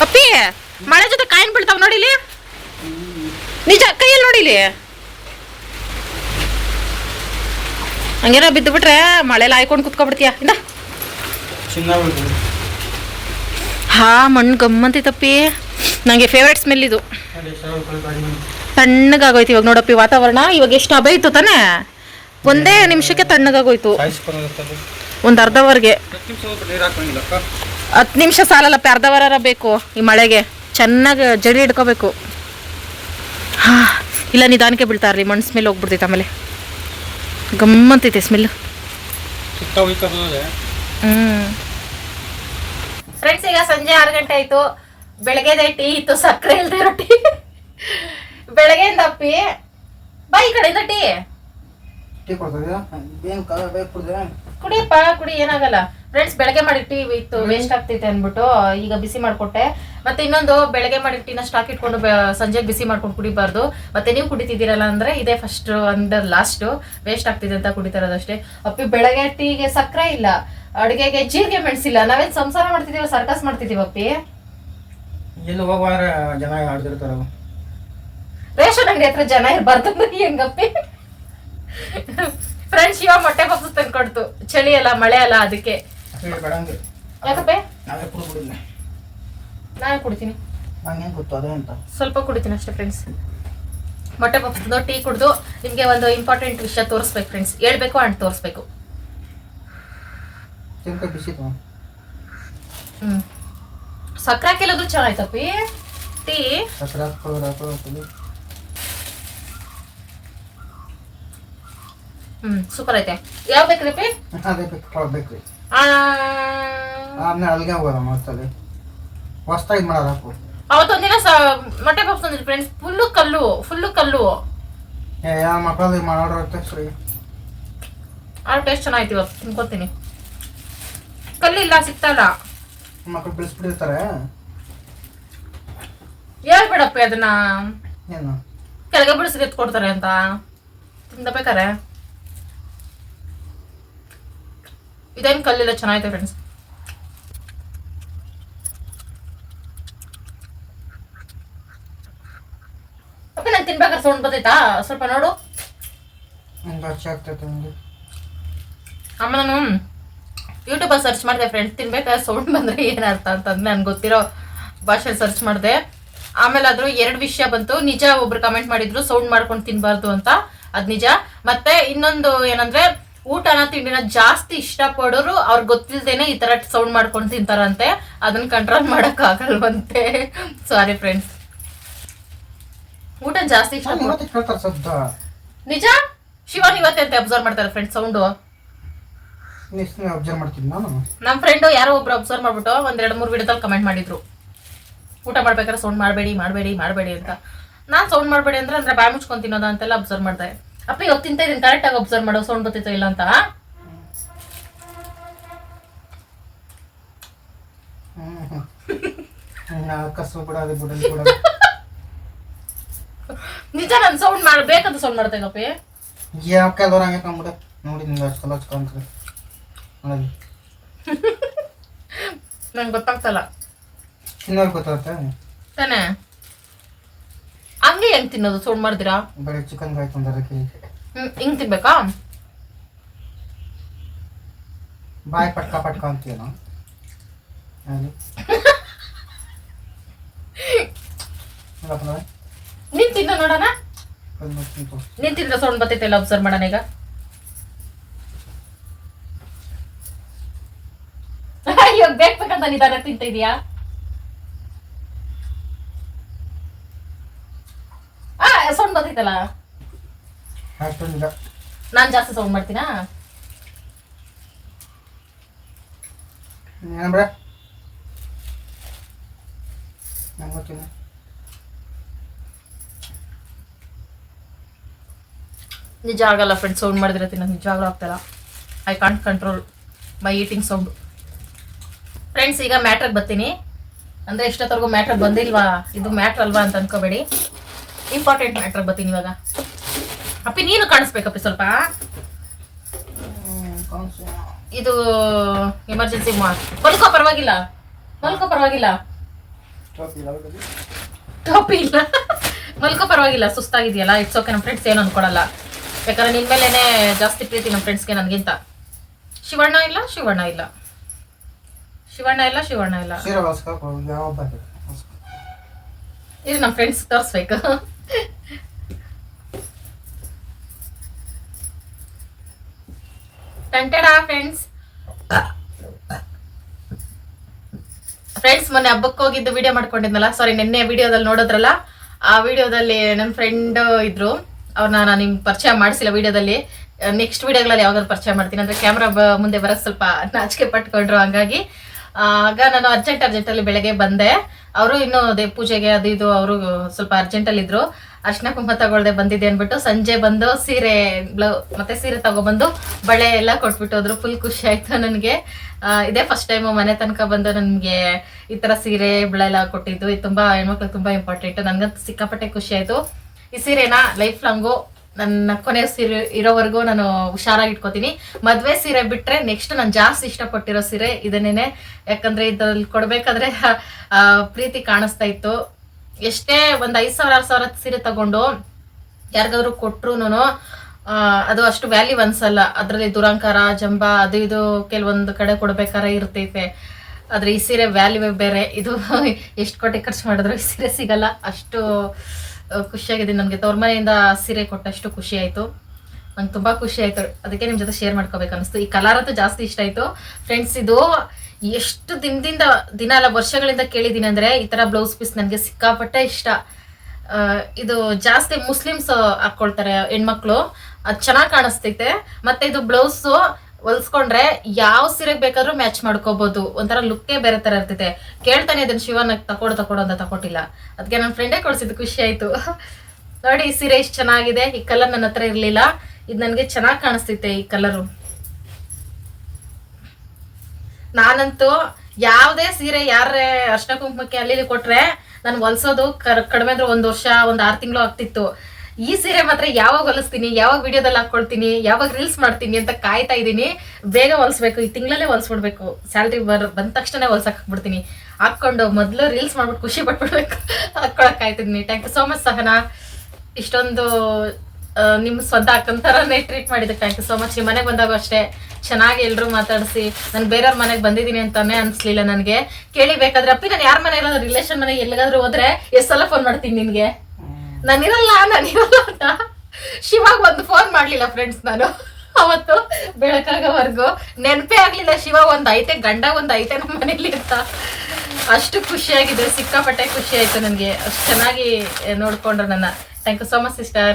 ಅಪ್ಪಿ ಮಳೆ ಜೊತೆ ಕಾಯಿನ್ ಬೀಳ್ತಾವ ನೋಡಿಲಿ ನಿಜ ಕೈಯಲ್ಲಿ ನೋಡಿಲಿ ಹಂಗೇನೋ ಬಿದ್ದು ಬಿಟ್ರೆ ಮಳೆಲ್ಲ ಹಾಯ್ಕೊಂಡು ಕುತ್ಕೊಬಿಡ್ತೀಯ ಇಂದ. ಹಾ ಮಣ್ಣು ಗಮ್ಮಂತೈತಪ್ಪಿ ನನಗೆ ಫೇವ್ರೆಟ್ ಸ್ಮೆಲ್ ಇದು. ತಣ್ಣಗಾಗೋಯ್ತು ಇವಾಗ ನೋಡಪ್ಪಿ ವಾತಾವರಣ. ಇವಾಗ ಎಷ್ಟು ಹಬೆ ಇತ್ತು ತಾನೇ. ಒಂದೇ ನಿಮಿಷಕ್ಕೆ ತಣ್ಣಗಾಗೋಯ್ತು. ಒಂದು ಅರ್ಧವರೆಗೆ. ಹತ್ತು ನಿಮಿಷ ಸಾಲಲ್ಲಪ್ಪ ಅರ್ಧವರ ಬೇಕು ಈ ಮಳೆಗೆ. ಚೆನ್ನಾಗಿ ಜಡಿ ಹಿಡ್ಕೋಬೇಕು. ಹಾಂ ಇಲ್ಲ ನಿಧಾನಕ್ಕೆ ಬೀಳ್ತಾ ಇರಲಿ ಮಣ್ಣು ಸ್ಮೆಲ್ ಹೋಗ್ಬಿಡ್ತೈತೆ ಆಮೇಲೆ. ಗಮ್ಮಂತೈತೆ ಸ್ಮೆಲ್ ಫ್ರೆಂಡ್ಸ್ ಈಗ ಸಂಜೆ ಆರು ಗಂಟೆ ಆಯ್ತು. ಬೆಳಗ್ಗೆದೆ ಟೀ ಇತ್ತು ಸಕ್ಕರೆ ಇಲ್ದೇ ಇರೋ ಟೀ. ಬೆಳಗ್ಗೆಯಿಂದ ಅಪ್ಪಿ ಬಾ ಈ ಕಡೆಯಿಂದ ಟೀ. ಕುಡಿಯಪ್ಪ ಕುಡಿ ಏನಾಗಲ್ಲ. ಫ್ರೆಂಡ್ಸ್ ಬೆಳಗ್ಗೆ ಮಾಡಿದ ಟೀ ಇತ್ತು ವೇಸ್ಟ್ ಆಗ್ತೈತೆ ಅಂದ್ಬಿಟ್ಟು ಈಗ ಬಿಸಿ ಮಾಡಿಕೊಟ್ಟೆ. ಮತ್ತೆ ಇನ್ನೊಂದು ಬೆಳಗ್ಗೆ ಮಾಡಿದ ಟೀನ ಸ್ಟಾಕ್ ಇಟ್ಕೊಂಡು ಸಂಜೆ ಬಿಸಿ ಮಾಡ್ಕೊಂಡು ಕುಡಿಬಾರ್ದು. ಮತ್ತೆ ನೀವು ಕುಡಿತಿದ್ದೀರಲ್ಲ ಅಂದ್ರೆ ಇದೇ ಫಸ್ಟ್ ಅಂಡರ್ ಲಾಸ್ಟ್ ವೇಸ್ಟ್ ಆಗ್ತಿದೆ ಅಂತ ಕುಡಿತಾರದಷ್ಟೇ ಅಪ್ಪಿ ಬೆಳಗ್ಗೆ ಟೀಗೆ ಸಕ್ಕರೆ ಇಲ್ಲ. ಅಡುಗೆಗೆ ಜೀರಿಗೆ ಮೆಣಸಿಲ್ಲ ನಾವೇನ್ ಸಂಸಾರ ಮಾಡ್ತಿದೀವ ಸರ್ಕಸ್ ಮಾಡ್ತಿದೀವ ಅಪ್ಪಿ? ಎಲ್ಲಿ ಜನ ಆಡ್ತಿರ್ತಾರ ರೇಷನ್ ಅಂಗಡಿ ಹತ್ರ ಜನ ಇರಬಾರ್ದು ಹೆಂಗಪ್ಪಿ ಫ್ರೆಂಡ್ಸ್ ಇವಾಗ ಮೊಟ್ಟೆ ಪಪ್ಸು ತಂದ್ಕೊಡ್ತು. ಚಳಿ ಅಲ್ಲ ಮಳೆ ಅಲ್ಲ ಅದಕ್ಕೆ. ಬೇಡಂಗೆ. ಯಾಕಪ್ಪೆ? ನಾವೇ ಕುಡ್ಬಿಡಿಲ್ಲ ನಾನು ಕುಡಿತೀನಿ. ನಂಗೆ ಹೆಂಗೆ ಗೊತ್ತು ಅದೇ ಅಂತ. ಸ್ವಲ್ಪ ಕುಡಿತೀನಿ ಅಷ್ಟೇ ಫ್ರೆಂಡ್ಸ್ ಮೊಟ್ಟೆ ಪಪ್ಸದು ಟೀ ಕುಡಿದು ನಿಮಗೆ ಒಂದು ಇಂಪಾರ್ಟೆಂಟ್ ವಿಷಯ ತೋರಿಸ್ಬೇಕು ಫ್ರೆಂಡ್ಸ್ ಹೇಳ್ಬೇಕು ಅಂಡ್ ತೋರಿಸ್ಬೇಕು. ತಿನ್ಕ ಹ್ಞೂ ಸಕ್ಕರೆ ಹಾಕಿಲ್ಲದ್ರು ಚೆನ್ನಾಯ್ತಪ್ಪಿ. ಟೀ. ಸಕ್ಕರೆ ಹಾಕೊಳ್ಳೋದು ಹಾಕೊಳ್ಳೋದು ಹ್ಮ್ ಸೂಪರ್ ಐತೆ. ಯಾವ ಬೇಕ್ರಿ ಅದೇ ಬೇಕು ಆ, ಆಮೇಲೆ ಅಲ್ಲಿಗೆ ಹೋಗೋದ ಮತ್ತಲ್ಲಿ. ಹೊಸ್ದಾಗಿ ಮಾಡೋದು ಹಾಕು. ಅವತ್ತೊಂದಿನ ಸ ಮೊಟ್ಟೆ ಪಪ್ಸ್ ತಂದಿದ್ರು ಫ್ರೆಂಡ್ಸ್ ಫುಲ್ಲು ಕಲ್ಲು ಫುಲ್ಲು ಕಲ್ಲು. ಏ ಯಾವ ಮಕ್ಕಳಿಗೆ ಮಾಡೋರು ಫ್ರೀ ಆ ಟೇಸ್ಟ್ ಚೆನ್ನಾಗಿತ್ತು ಇವತ್ತು. ತಿನ್ಕೊತೀನಿ. ಕಲ್ಲಿಲ್ಲ ಸಿಗ್ತಲ್ಲ ಮಕ್ಕಳು ಬಿಡಿಸ್ಬಿಟ್ಟಿರ್ತಾರೆ ಹೇಳ್ಬೇಡಪ್ಪ ಅದನ್ನ. ಏನು? ಕೆಳಗೆ ಬಿಡಿಸಿ ಎತ್ಕೊಡ್ತಾರೆ ಅಂತ. ತಿಂದಬೇಕಾರೆ ಇದೇನು ಕಲ್ಲಿಲ್ಲ ಚೆನ್ನಾಗಿದೆ ಫ್ರೆಂಡ್ಸ್ ಅಪ್ಪ ನಾನು ತಿನ್ಬೇಕಾದ್ರೆ ಸೌಂಡ್ ಬರ್ತೈತಾ ಸ್ವಲ್ಪ ನೋಡು. ಅಮ್ಮ ನಾನು ಯೂಟ್ಯೂಬಲ್ಲಿ ಸರ್ಚ್ ಮಾಡಿದೆ ಫ್ರೆಂಡ್ಸ್ ತಿನ್ಬೇಕಾದ್ರೆ ಸೌಂಡ್ ಬಂದರೆ ಏನರ್ಥ ಅಂತಂದು ನನಗೆ ಗೊತ್ತಿರೋ ಭಾಷೆ ಸರ್ಚ್ ಮಾಡಿದೆ. ಆಮೇಲೆ ಆದರೂ ಎರಡು ವಿಷಯ ಬಂತು. ನಿಜ ಒಬ್ರು ಕಮೆಂಟ್ ಮಾಡಿದ್ರು ಸೌಂಡ್ ಮಾಡ್ಕೊಂಡು ತಿನ್ಬಾರ್ದು ಅಂತ. ಅದು ನಿಜ. ಮತ್ತೆ ಇನ್ನೊಂದು ಏನಂದ್ರೆ ಊಟನ ತಿಂಡಿನ ಜಾಸ್ತಿ ಇಷ್ಟಪಡೋರು ಅವ್ರಿಗೆ ಗೊತ್ತಿಲ್ದೇನೆ ಈ ತರ ಸೌಂಡ್ ಮಾಡ್ಕೊಂಡು ತಿಂತಾರಂತೆ. ಅದನ್ನ ಕಂಟ್ರೋಲ್ ಮಾಡಕ್ ಆಗಲ್ವಂತೆ ಸಾರಿ ಫ್ರೆಂಡ್ಸ್ ಊಟ ಜಾಸ್ತಿ ಇಷ್ಟ ನಿಜ? ಶಿವನ್ ಇವತ್ತೆ ಅಂತ ಅಬ್ಸರ್ವ್ ಮಾಡ್ತಾರೆ ಫ್ರೆಂಡ್ಸ್ ಸೌಂಡು ನಮ್ ಫ್ರೆಂಡು ಯಾರೋ ಒಬ್ರು ಅಬ್ಸರ್ವ್ ಮಾಡ್ಬಿಟ್ಟು ಒಂದ್ ಎರಡ್ ಮೂರು ವಿಡಿಯೋದಲ್ಲಿ ಕಮೆಂಟ್ ಮಾಡಿದ್ರು. ಊಟ ಮಾಡ್ಬೇಕಾದ್ರೆ ಸೌಂಡ್ ಮಾಡಬೇಡಿ ಮಾಡಬೇಡಿ ಮಾಡಬೇಡಿ ಅಂತ. ನಾನ್ ಸೌಂಡ್ ಮಾಡ್ಬೇಡಿ ಅಂದ್ರೆ ಅಂದ್ರೆ ಬಾಯಿ ಮುಚ್ಕೊಂಡ್ ತಿನ್ನೋದ ಅಂತೆಲ್ಲ ಅಬ್ಸರ್ವ್ ಮಾಡ್ದೆ. ಅಪ್ಪ ಇವಾಗ ತಿಂತ ಇದೀನಿ ಕರೆಕ್ಟ್ ಆಗಿ ಅಬ್ಸರ್ವ್ ಮಾಡೋ ಸೌಂಡ್ ಬರ್ತೈತೋ ಇಲ್ಲ ಅಂತ. ಕಸು ಬಿಡೋದು ಬಿಡೋದು ಬಿಡೋದು ನಿಜ ನನ್ ಸೌಂಡ್ ಮಾಡ್ ಬೇಕಂತ ಸೌಂಡ್ ಮಾಡ್ತಾ ಗಪ್ಪಿ ಯಾವ ಕೆಲವ್ರು ಹಂಗೆ ಕಂಬಿಡ ನೋಡಿ ನಿಮ್ಗೆ ಅಷ್ಟು ಕಲ ಹಚ್ಕೊಂತ ನೋಡಿ. ನಂಗೆ ಗೊತ್ತಾಗ್ತಲ್ಲ ತಿನ್ನೋರು ಗೊತ್ತಾಗುತ್ತೆ? ತಾನೇ. ಹಂಗೆ ತಿನ್ನೋದು? ಸೌಂಡ್ ಮಾಡಿದಿರಾ ಬೆಳಗ್ಗೆ ಚಿಕನ್ ಅದಕ್ಕೆ ಹ್ಮ್ ಹಿಂಗ್ ತಿನ್ಬೇಕಾ? ಬಾಯಿ ಪಟ್ಕ ಪಟ್ಕ ನೋಡಿ, ನೀನ್ ತಿನ್ನೋ ನೋಡೋಣ. ನೀನ್ ತಿಂದ್ರೆ ಸೌಂಡ್ ಬರ್ತೈತೆ ಅಬ್ಸರ್ವ್ ಮಾಡೋಣ ಈಗ. ಅಯ್ಯೋ ಬೇಕಂತ ನಿಧಾನ ತಿಂತ ಇದೀಯಾ ಆ ಅಷ್ಟೊಂದಿಲ್ಲ ನಾನ್ ಜಾಸ್ತಿ ಸೌಂಡ್ ಮಾಡ್ತೀನಾ? ನಿಜ ಆಗಲ್ಲ ಫ್ರೆಂಡ್ಸ್ ಸೌಂಡ್ ಮಾಡಿದ್ರೆ ತಿನ್ನೋದು ನಿಜವಾಗ್ಲೂ ಆಗ್ತಲ್ಲ I can't control my eating sound friends ಈಗ ಮ್ಯಾಟ್ರಿಗೆ ಬರ್ತೀನಿ. ಅಂದ್ರೆ ಎಷ್ಟೊತ್ತವರೆಗೂ ಮ್ಯಾಟ್ರ್ ಬಂದಿಲ್ವಾ? ಇದು ಮ್ಯಾಟ್ರ್ ಅಲ್ವಾ ಅಂತ ಅನ್ಕೋಬೇಡಿ. ಇಂಪಾರ್ಟೆಂಟ್ ಮ್ಯಾಟ್ರ್ ಬರ್ತೀನಿ ಇವಾಗ. ಅಪ್ಪಿ ನೀನು ಕಾಣಿಸ್ಬೇಕಪ್ಪಿ ಸ್ವಲ್ಪ. ಇದು ಎಮರ್ಜೆನ್ಸಿ ಮಲ್ಕೋ ಪರವಾಗಿಲ್ಲ. ಮಲ್ಕೋ ಪರವಾಗಿಲ್ಲ. ಟಾಪಿ ಇಲ್ಲ ಮಲ್ಕೋ ಪರವಾಗಿಲ್ಲ. ಸುಸ್ತಾಗಿದೆಯಲ್ಲ ಇಟ್ಸ್ ಓಕೆ ನಮ್ಮ ಫ್ರೆಂಡ್ಸ್ ಏನು ಅನ್ಕೊಳಲ್ಲ. ಯಾಕಂದ್ರೆ ನಿನ್ ಮೇಲೇನೆ ಜಾಸ್ತಿ ಪ್ರೀತಿ ನಮ್ಮ ಫ್ರೆಂಡ್ಸ್ಗೆ ನನಗಿಂತ. ಶಿವಣ್ಣ ಇಲ್ಲ ಶಿವಣ್ಣ ಇಲ್ಲ. ಶಿವಣ್ಣ ಇಲ್ಲ ಶಿವಣ್ಣ ಇಲ್ಲ. ಇದು ನಮ್ಮ ಫ್ರೆಂಡ್ಸ್ ತೋರಿಸ್ಬೇಕು. ಫ್ರೆಂಡ್ಸ್ ಫ್ರೆಂಡ್ಸ್ ಮೊನ್ನೆ ಹಬ್ಬಕ್ಕೆ ಹೋಗಿದ್ದು ವಿಡಿಯೋ ಮಾಡ್ಕೊಂಡಿದ್ನಲ್ಲ? ಸಾರಿ ನಿನ್ನೆ ವಿಡಿಯೋದಲ್ಲಿ ನೋಡಿದ್ರಲ್ಲ? ಆ ವಿಡಿಯೋದಲ್ಲಿ ನನ್ನ ಫ್ರೆಂಡ್ ಇದ್ರು. ಅವ್ರನ್ನ ನಾನು ನಿಮ್ಗೆ ಪರಿಚಯ ಮಾಡಿಸಿಲ್ಲ ವಿಡಿಯೋದಲ್ಲಿ ನೆಕ್ಸ್ಟ್ ವಿಡಿಯೋಗಳಲ್ಲಿ ಯಾವ್ದಾದ್ರು ಪರಿಚಯ ಮಾಡ್ತೀನಿ. ಅಂದ್ರೆ ಕ್ಯಾಮ್ರಾ ಮುಂದೆ ಬರೋದು ಸ್ವಲ್ಪ ನಾಚಿಕೆ ಪಟ್ಕೊಂಡ್ರು ಹಂಗಾಗಿ. ಆಗ ನಾನು ಅರ್ಜೆಂಟ್ ಅರ್ಜೆಂಟಲ್ಲಿ ಬೆಳಗ್ಗೆ ಬಂದೆ. ಅವರು ಇನ್ನು ದೇವ್ ಪೂಜೆಗೆ ಅದು ಇದು ಅವರು ಸ್ವಲ್ಪ ಅರ್ಜೆಂಟಲ್ಲಿ ಇದ್ರು. ಅರ್ಶಿನ ಕುಂಕುಮ ತಗೊಳ್ದೆ ಬಂದಿದೆ ಅನ್ಬಿಟ್ಟು ಸಂಜೆ ಬಂದು ಸೀರೆ ಬ್ಲೌ, ಮತ್ತೆ ಸೀರೆ ತಗೊಬಂದು ಬಳೆ ಎಲ್ಲ ಕೊಟ್ಬಿಟ್ಟು ಹೋದ್ರು. ಫುಲ್ ಖುಷಿ ಆಯ್ತು ನನಗೆ. ಇದೇ ಫಸ್ಟ್ ಟೈಮ್ ಮನೆ ತನಕ ಬಂದು ನನಗೆ ಈ ತರ ಸೀರೆ, ಬಳೆ ಎಲ್ಲ ಕೊಟ್ಟಿದ್ದು. ಇದು ತುಂಬಾ ಹೆಣ್ಮಕ್ಳಿಗೆ ತುಂಬಾ ಇಂಪಾರ್ಟೆಂಟ್ ನನಗಂತೂ ಸಿಕ್ಕಾಪಟ್ಟೆ ಖುಷಿ ಆಯ್ತು. ಈ ಸೀರೆನ ಲೈಫ್ ಲಾಂಗು ನನ್ನ ಕೊನೆ ಸೀರೆ ಇರೋವರೆಗೂ ನಾನು ಹುಷಾರಾಗಿ ಇಟ್ಕೋತೀನಿ ಮದುವೆ ಸೀರೆ ಬಿಟ್ಟರೆ ನೆಕ್ಸ್ಟ್ ನಾನು ಜಾಸ್ತಿ ಇಷ್ಟಪಟ್ಟಿರೋ ಸೀರೆ ಇದನ್ನೇನೆ. ಯಾಕಂದರೆ ಇದ್ರಲ್ಲಿ ಕೊಡಬೇಕಾದ್ರೆ ಪ್ರೀತಿ ಕಾಣಿಸ್ತಾ ಇತ್ತು. ಎಷ್ಟೇ ಒಂದು ಐದು ಸಾವಿರ, ಆರು ಸಾವಿರ ಸೀರೆ ತಗೊಂಡು ಯಾರಿಗಾದ್ರೂ ಕೊಟ್ರುನು ಅದು ಅಷ್ಟು ವ್ಯಾಲ್ಯೂ ಅನ್ಸಲ್ಲ ಅದರಲ್ಲಿ ದುರಂಕಾರ, ಜಂಬ, ಅದು ಇದು ಕೆಲವೊಂದು ಕಡೆ ಕೊಡ್ಬೇಕಾರೆ ಇರ್ತೈತೆ. ಆದರೆ ಈ ಸೀರೆ ವ್ಯಾಲ್ಯೂ ಬೇರೆ. ಇದು ಎಷ್ಟು ಕೋಟಿ ಖರ್ಚು ಮಾಡಿದ್ರು ಈ ಸೀರೆ ಸಿಗಲ್ಲ. ಅಷ್ಟು ಖುಷಿಯಾಗಿದೆ. ನನಗೆ ತವ್ರ ಮನೆಯಿಂದ ಸೀರೆ ಕೊಟ್ಟಷ್ಟು ಖುಷಿ ಆಯಿತು. ನಂಗೆ ತುಂಬ ಖುಷಿ ಆಯಿತು. ಅದಕ್ಕೆ ನಿಮ್ಮ ಜೊತೆ ಶೇರ್ ಮಾಡ್ಕೋಬೇಕು ಅನಿಸ್ತು ಈ ಕಲರ್ ಅಂತೂ ಜಾಸ್ತಿ ಇಷ್ಟ ಆಯಿತು. ಫ್ರೆಂಡ್ಸ್ ಇದು ಎಷ್ಟು ದಿನದಿಂದ, ದಿನ ಅಲ್ಲ, ವರ್ಷಗಳಿಂದ ಕೇಳಿದ್ದೀನಿ ಅಂದರೆ ಈ ಥರ ಬ್ಲೌಸ್ ಪೀಸ್ ನನಗೆ ಸಿಕ್ಕಾಪಟ್ಟೆ ಇಷ್ಟ. ಇದು ಜಾಸ್ತಿ ಮುಸ್ಲಿಮ್ಸ್ ಹಾಕ್ಕೊಳ್ತಾರೆ ಹೆಣ್ಮಕ್ಳು. ಅದು ಚೆನ್ನಾಗಿ ಕಾಣಿಸ್ತೈತೆ. ಮತ್ತು ಇದು ಬ್ಲೌಸ್ ಹೊಲ್ಸ್ಕೊಂಡ್ರೆ ಯಾವ ಸೀರೆಗೆ ಬೇಕಾದ್ರೂ ಮ್ಯಾಚ್ ಮಾಡ್ಕೋಬಹುದು ಒಂಥರ ಲುಕ್ಕೇ ಬೇರೆ ತರ ಇರ್ತೈತೆ. ಕೇಳ್ತಾನೆ ಅದನ್ನ ಶಿವನ ತಕೊಡು ತಕೊಡು ಅಂತ ತಕೊಟ್ಟಿಲ್ಲ. ಅದಕ್ಕೆ ನನ್ನ ಫ್ರೆಂಡೇ ಕೊಡ್ಸಿದ್ದು ಖುಷಿ ಆಯ್ತು. ನೋಡಿ, ಈ ಸೀರೆ ಇಷ್ಟು ಚೆನ್ನಾಗಿದೆ. ಈ ಕಲರ್ ನನ್ನ ಹತ್ರ ಇರ್ಲಿಲ್ಲ. ಇದು ನನಗೆ ಚೆನ್ನಾಗಿ ಕಾಣಿಸ್ತೈತೆ ಈ ಕಲರು ನಾನಂತೂ ಯಾವುದೇ ಸೀರೆ ಯಾರೇ ಅರ್ಶನ ಕುಂಕುಮಕ್ಕೆ ಅಲ್ಲಿ ಕೊಟ್ರೆ ನನ್ಗೆ ಹೊಲ್ಸೋದು ಕರ್- ಕಡಿಮೆ ಅಂದ್ರೆ ಒಂದು ವರ್ಷ, ಒಂದ್ ಆರು ತಿಂಗಳು ಆಗ್ತಿತ್ತು. ಈ ಸೀರೆ ಮಾತ್ರ ಯಾವಾಗ ಹೊಲಿಸ್ತೀನಿ, ಯಾವಾಗ ವಿಡಿಯೋದಲ್ಲಿ ಹಾಕೊಳ್ತೀನಿ, ಯಾವಾಗ ರೀಲ್ಸ್ ಮಾಡ್ತೀನಿ ಅಂತ ಕಾಯ್ತಾ ಇದ್ದೀನಿ. ಬೇಗ ಹೊಲಿಸ್ಬೇಕು, ಈ ತಿಂಗಳಲ್ಲೇ ಹೊಲಿಸ್ಬಿಡ್ಬೇಕು. ಸ್ಯಾಲ್ರಿ ಬರ್ ಬಂದ ತಕ್ಷಣ ಹೊಲ್ಸಕ್ ಹಾಕ್ಬಿಡ್ತೀನಿ ಹಾಕೊಂಡು ಮೊದಲು ರೀಲ್ಸ್ ಮಾಡ್ಬಿಟ್ಟು ಖುಷಿ ಪಟ್ಬಿಡ್ಬೇಕು. ಹಾಕೊಳಕ್ ಕಾಯ್ತಿದ್ದೀನಿ. Thank you so much Sahana. ಇಷ್ಟೊಂದು ನಿಮ್ಮ ಸ್ವಂತ ಅಕ್ಕನ ಟ್ರೀಟ್ ಮಾಡಿದ್ದಕ್ಕೆ ಥ್ಯಾಂಕ್ ಯು ಸೋ ಮಚ್ ನಿಮ್ಮ ಮನೆಗೆ ಬಂದಾಗ ಅಷ್ಟೇ. ಚೆನ್ನಾಗಿ ಎಲ್ಲರೂ ಮಾತಾಡಿಸಿ. ನಾನು ಬೇರೆಯವ್ರ ಮನೆಗೆ ಬಂದಿದ್ದೀನಿ ಅಂತಾನೆ ಅನಿಸ್ಲಿಲ್ಲ ನನಗೆ. ಕೇಳಿ ಬೇಕಾದ್ರೆ, ಅಪ್ಪಿ, ನಾನು ಯಾರ ಮನೆ ಇರೋದು? ರಿಲೇಷನ್ ಮನೆಗೆ ಎಲ್ಲಿಗಾದ್ರೂ ಹೋದ್ರೆ ಎಷ್ಟು ಸಲ ಫೋನ್ ಮಾಡ್ತೀನಿ ನಿನ್ಗೆ? ನಾನಿರಲ್ಲ ನಾನಿರಲ್ಲ ಅಂತ ಶಿವಾಗ ಒಂದು ಫೋನ್ ಮಾಡ್ಲಿಲ್ಲ ಫ್ರೆಂಡ್ಸ್ ನಾನು. ಅವತ್ತು ಬೆಳಕಾಗವರೆಗೂ. ನೆನಪೇ ಆಗ್ಲಿಲ್ಲ ಶಿವ ಒಂದ್ ಐತೆ ಗಂಡ ಒಂದ್ ಐತೆ ನಮ್ಮ ಮನೇಲಿ ಅಂತ. ಅಷ್ಟು ಖುಷಿಯಾಗಿದೆ ಸಿಕ್ಕಾಪಟ್ಟೆ ಖುಷಿ ಆಯ್ತು ನನಗೆ. ಅಷ್ಟು ಚೆನ್ನಾಗಿ ನೋಡ್ಕೊಂಡ್ರು ನನ್ನ. Thank you so much sister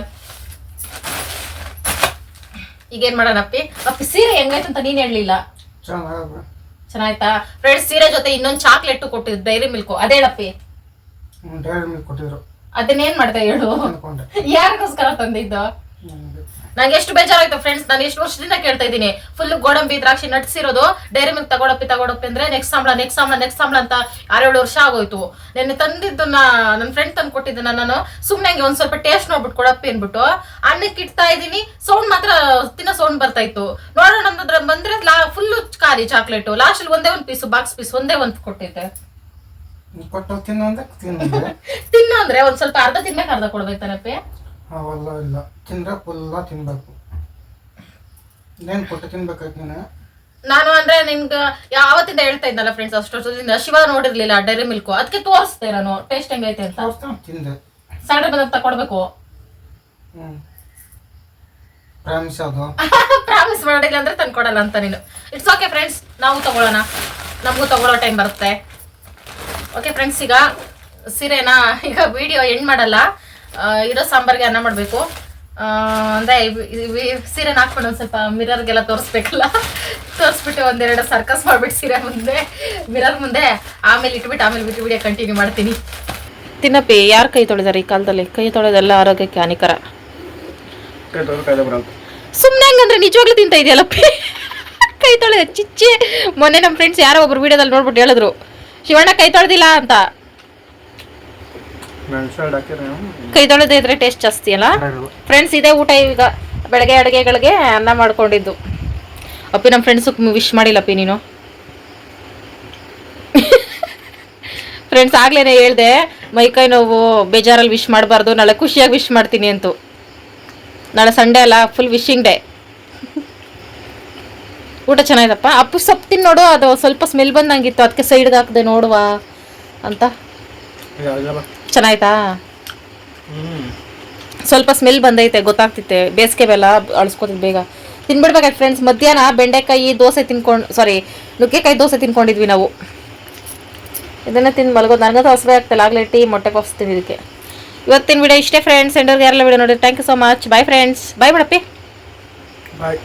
ಈಗೇನ್ ಮಾಡೋಣ ಅಪ್ಪಿ? ಅಪ್ಪಿ ಸೀರೆ ಹೆಂಗಾಯ್ತು ಅಂತ ನೀನ್ ಹೇಳಲಿಲ್ಲ. ಚೆನ್ನಾಯ್ತಾ? ಫ್ರೆಂಡ್ಸ್ ಸೀರೆ ಜೊತೆ ಇನ್ನೊಂದು ಚಾಕ್ಲೇಟ್ ಕೊಟ್ಟಿದ್ದು ಡೈರಿ ಮಿಲ್ಕು ಅದೇಳಪ್ಪಿ? ಡೈರಿ ಮಿಲ್ಕ್ ಕೊಟ್ಟಿದ್ರು. ಅದನ್ನೇನ್ ಮಾಡ್ತಾ ಹೇಳು? ಯಾರಿಗೋಸ್ಕರ ತಂದಿದ್ದು? ನಂಗೆ. ಎಷ್ಟು ಬೇಜಾರಾಯ್ತು ಫ್ರೆಂಡ್ಸ್ ನಾನು ಎಷ್ಟು ವರ್ಷದಿಂದ ಕೇಳ್ತಾ ಇದ್ದೀನಿ. ಫುಲ್ ಗೋಡಂಬಿ ದ್ರಾಕ್ಷಿ ನಟ್ಸಿರೋದು ಡೈರಿ ಮಿಲ್ಕ್ ತಗೊಡಪ್ಪಿ ತಗೊಡಪ್ಪಿ ಅಂದ್ರೆ ನೆಕ್ಸ್ಟ್ ಸಂಬಳ ನೆಕ್ಸ್ಟ್ ಸಂಬಳ ನೆಕ್ಸ್ಟ್ ಸಂಬಳ ಅಂತ ಆರೇಳು ವರ್ಷ ಆಗೋಯ್ತು. ನೆನ್ನೆ ತಂದಿದ್ದನ್ನ ನನ್ನ ಫ್ರೆಂಡ್ ತಂದು ಕೊಟ್ಟಿದ್ದನ್ನ ನಾನು ಸುಮ್ಮನೆ ಹಂಗೆ ಒಂದ್ ಸ್ವಲ್ಪ ಟೇಸ್ಟ್ ನೋಡ್ಬಿಟ್ಟು ಕೊಡಪ್ಪಿ ಅನ್ಬಿಟ್ಟು ಅನ್ನಕ್ಕೆ ಇಡ್ತಾ ಇದ್ದೀನಿ. ಸೌಂಡ್ ಮಾತ್ರ ತಿನ್ನ ಸೌಂಡ್ ಬರ್ತಾ ಇತ್ತು. ನೋಡೋಣ ಬಂದ್ರೆ ಫುಲ್ ಕಾರಿ ಚಾಕ್ಲೇಟು ಲಾಸ್ಟ್ ಒಂದೇ ಒಂದು ಪೀಸ್ ಬಾಕ್ಸ್ ಪೀಸ್ ಒಂದೇ ಒಂದು ಕೊಟ್ಟಿದ್ದೆ. ಕೊಟ್ಟು ತಿನ್ನು ಅಂದ್ರೆ ತಿನ್ನು ಅಂದ್ರೆ ಒಂದ್ ಸ್ವಲ್ಪ ಅರ್ಧ ತಿನ್ಬೇಕು ಅರ್ಧ ಕೊಡ್ಬೇಕನಪ್ಪಿ ಅವಲ್ಲ ಇಲ್ಲ. ತಿಂದ್ರೆ ಫುಲ್ಲ ತಿನ್ಬೇಕು. ಇನ್ನೇನು ಕೊಟ್ಟು ತಿನ್ಬೇಕಾಯ್ತು ನೀನು? ನಾನು ಅಂದ್ರೆ ನಿಮ್ಗೆ ಯಾವತ್ತಿಂದ ಹೇಳ್ತಾ ಇದ್ನಲ್ಲ ಫ್ರೆಂಡ್ಸ್ ಅಷ್ಟು ವರ್ಷದಿಂದ ಶಿವ ನೋಡಿರ್ಲಿಲ್ಲ ಡೈರಿ ಮಿಲ್ಕ್ ಅದಕ್ಕೆ ತೋರಿಸ್ದೆ ನಾನು. ಟೇಸ್ಟ್ ಹೆಂಗೈತೆ ಅಂತ. ತೋರಿಸ್ತಾ ತಿಂದೆ. ಸ್ಯಾಟರ್ಡೆ ಬಂದಾಗ ತಕೊಡ್ಬೇಕು. ಹ್ಞೂ ಪ್ರಾಮಿಸ್ ಅದು. ಪ್ರಾಮಿಸ್ ಮಾಡಿಲ್ಲ ಅಂದ್ರೆ ತಂದ್ಕೊಡಲ್ಲ ಅಂತ ನೀನು. ಇಟ್ಸ್ ಓಕೆ ಫ್ರೆಂಡ್ಸ್ ನಾವು ತಗೊಳ್ಳೋಣ. ನಮಗೂ ತಗೊಳ್ಳೋ ಟೈಮ್ ಬರುತ್ತೆ. ಓಕೆ ಫ್ರೆಂಡ್ಸ್ ಈಗ ಸೀರೆನ ಈಗ ವಿಡಿಯೋ ಎಂಡ್ ಮಾಡಲ್ಲ. ಇರೋ ಸಾಂಬಾರ್ಗೆ ಅನ್ನ ಮಾಡಬೇಕು. ಅಂದರೆ ಸೀರೆನ ಹಾಕ್ಕೊಂಡು ಒಂದು ಸ್ವಲ್ಪ ಮಿರರ್ಗೆಲ್ಲ ತೋರಿಸ್ಬೇಕಲ್ಲ. ತೋರಿಸ್ಬಿಟ್ಟು ಒಂದೆರಡು ಸರ್ಕಸ್ ಮಾಡಿಬಿಟ್ಟು ಸೀರೆ ಮುಂದೆ ಮಿರರ್ ಮುಂದೆ. ಆಮೇಲೆ ಇಟ್ಬಿಟ್ಟು ಆಮೇಲೆ ಬಿಟ್ಟು ವಿಡಿಯೋ ಕಂಟಿನ್ಯೂ ಮಾಡ್ತೀನಿ. ತಿನ್ನಪ್ಪಿ ಯಾರು ಕೈ ತೊಳೆದಾರೆ ಈ ಕಾಲದಲ್ಲಿ? ಕೈ ತೊಳೆದೆಲ್ಲ ಆರೋಗ್ಯಕ್ಕೆ ಹಾನಿಕರ. ಸುಮ್ಮನೆ ಹಂಗಂದ್ರೆ ನಿಜವಾಗ್ಲೂ ತಿಂತ ಇದೆಯಲ್ಲಪ್ಪಿ? ಕೈ ತೊಳೆದ ಚಿಚ್ಚೆ. ಮೊನ್ನೆ ನಮ್ಮ ಫ್ರೆಂಡ್ಸ್ ಯಾರೋ ಒಬ್ರು ವಿಡಿಯೋದಲ್ಲಿ ನೋಡ್ಬಿಟ್ಟು ಹೇಳಿದ್ರು. ಶಿವಣ್ಣ ಕೈ ತೊಳೆದಿಲ್ಲ ಅಂತ. ಕೈ ತೊಳೆದೇ ಇದ್ರೆ ಟೇಸ್ಟ್ ಜಾಸ್ತಿ ಅಲ್ಲ? ಫ್ರೆಂಡ್ಸ್ ಇದೇ ಊಟ ಈಗ ಬೆಳಗ್ಗೆ ಅಡುಗೆಗಳಿಗೆ ಅನ್ನ ಮಾಡ್ಕೊಂಡಿದ್ದು. ಅಪ್ಪಿ ನಮ್ಮ ಫ್ರೆಂಡ್ಸು ವಿಶ್ ಮಾಡಿಲ್ಲಪ್ಪಿ ನೀನು. ಫ್ರೆಂಡ್ಸ್ ಆಗ್ಲೇನೆ ಹೇಳ್ದೆ ಮೈಕೈ ನೋವು ಬೇಜಾರಲ್ಲಿ ವಿಶ್ ಮಾಡಬಾರ್ದು ನಾಳೆ ಖುಷಿಯಾಗಿ ವಿಶ್ ಮಾಡ್ತೀನಿ ಅಂತು. ನಾಳೆ ಸಂಡೇ ಅಲ್ಲ ಫುಲ್ ವಿಶಿಂಗ್ ಡೇ ಊಟ ಚೆನ್ನಾಗಿದಪ್ಪ ಅಪ್ಪು ಸೊಪ್ಪು ತಿನ್ ನೋಡು ಅದು ಸ್ವಲ್ಪ ಸ್ಮೆಲ್ ಬಂದಂಗಿತ್ತು ಅದಕ್ಕೆ ಸೈಡ್ಗೆ ಹಾಕ್ದೆ ನೋಡುವ ಅಂತ ಚೆನ್ನಾಯ್ತಾ ಸ್ವಲ್ಪ ಸ್ಮೆಲ್ ಬಂದೈತೆ ಗೊತ್ತಾಗ್ತಿತ್ತೆ ಬೇಸಿಗೆ ಬೆಲ್ಲ ಅಳಿಸ್ಕೊತಿದ್ ಬೇಗ ತಿನ್ಬಿಡ್ಬೇಕಾಯ್ತು ಫ್ರೆಂಡ್ಸ್ ಮಧ್ಯಾಹ್ನ ಬೆಂಡೆಕಾಯಿ ದೋಸೆ ತಿನ್ಕೊಂಡು ಸಾರಿ ನುಗ್ಗೆಕಾಯಿ ದೋಸೆ ತಿನ್ಕೊಂಡಿದ್ವಿ ನಾವು ಇದನ್ನ ತಿಂದು ಮಲಗೋದು ನನಗಂತೂ ಹಸಿವೆ ಆಗ್ತಿಲ್ಲ ಆಗಲೇ ಟೀ ಮೊಟ್ಟೆ ಕೊಸ್ತೀನಿ ಇದಕ್ಕೆ ಇವತ್ತಿನ ವಿಡಿಯೋ ಇಷ್ಟೇ ಫ್ರೆಂಡ್ಸ್ ಎಂಡೋರ್ಗೆ ಯಾರೆಲ್ಲ ವಿಡಿಯೋ ನೋಡಿ thank you so much bye friends bye ಬಿಡಪ್ಪಿ bye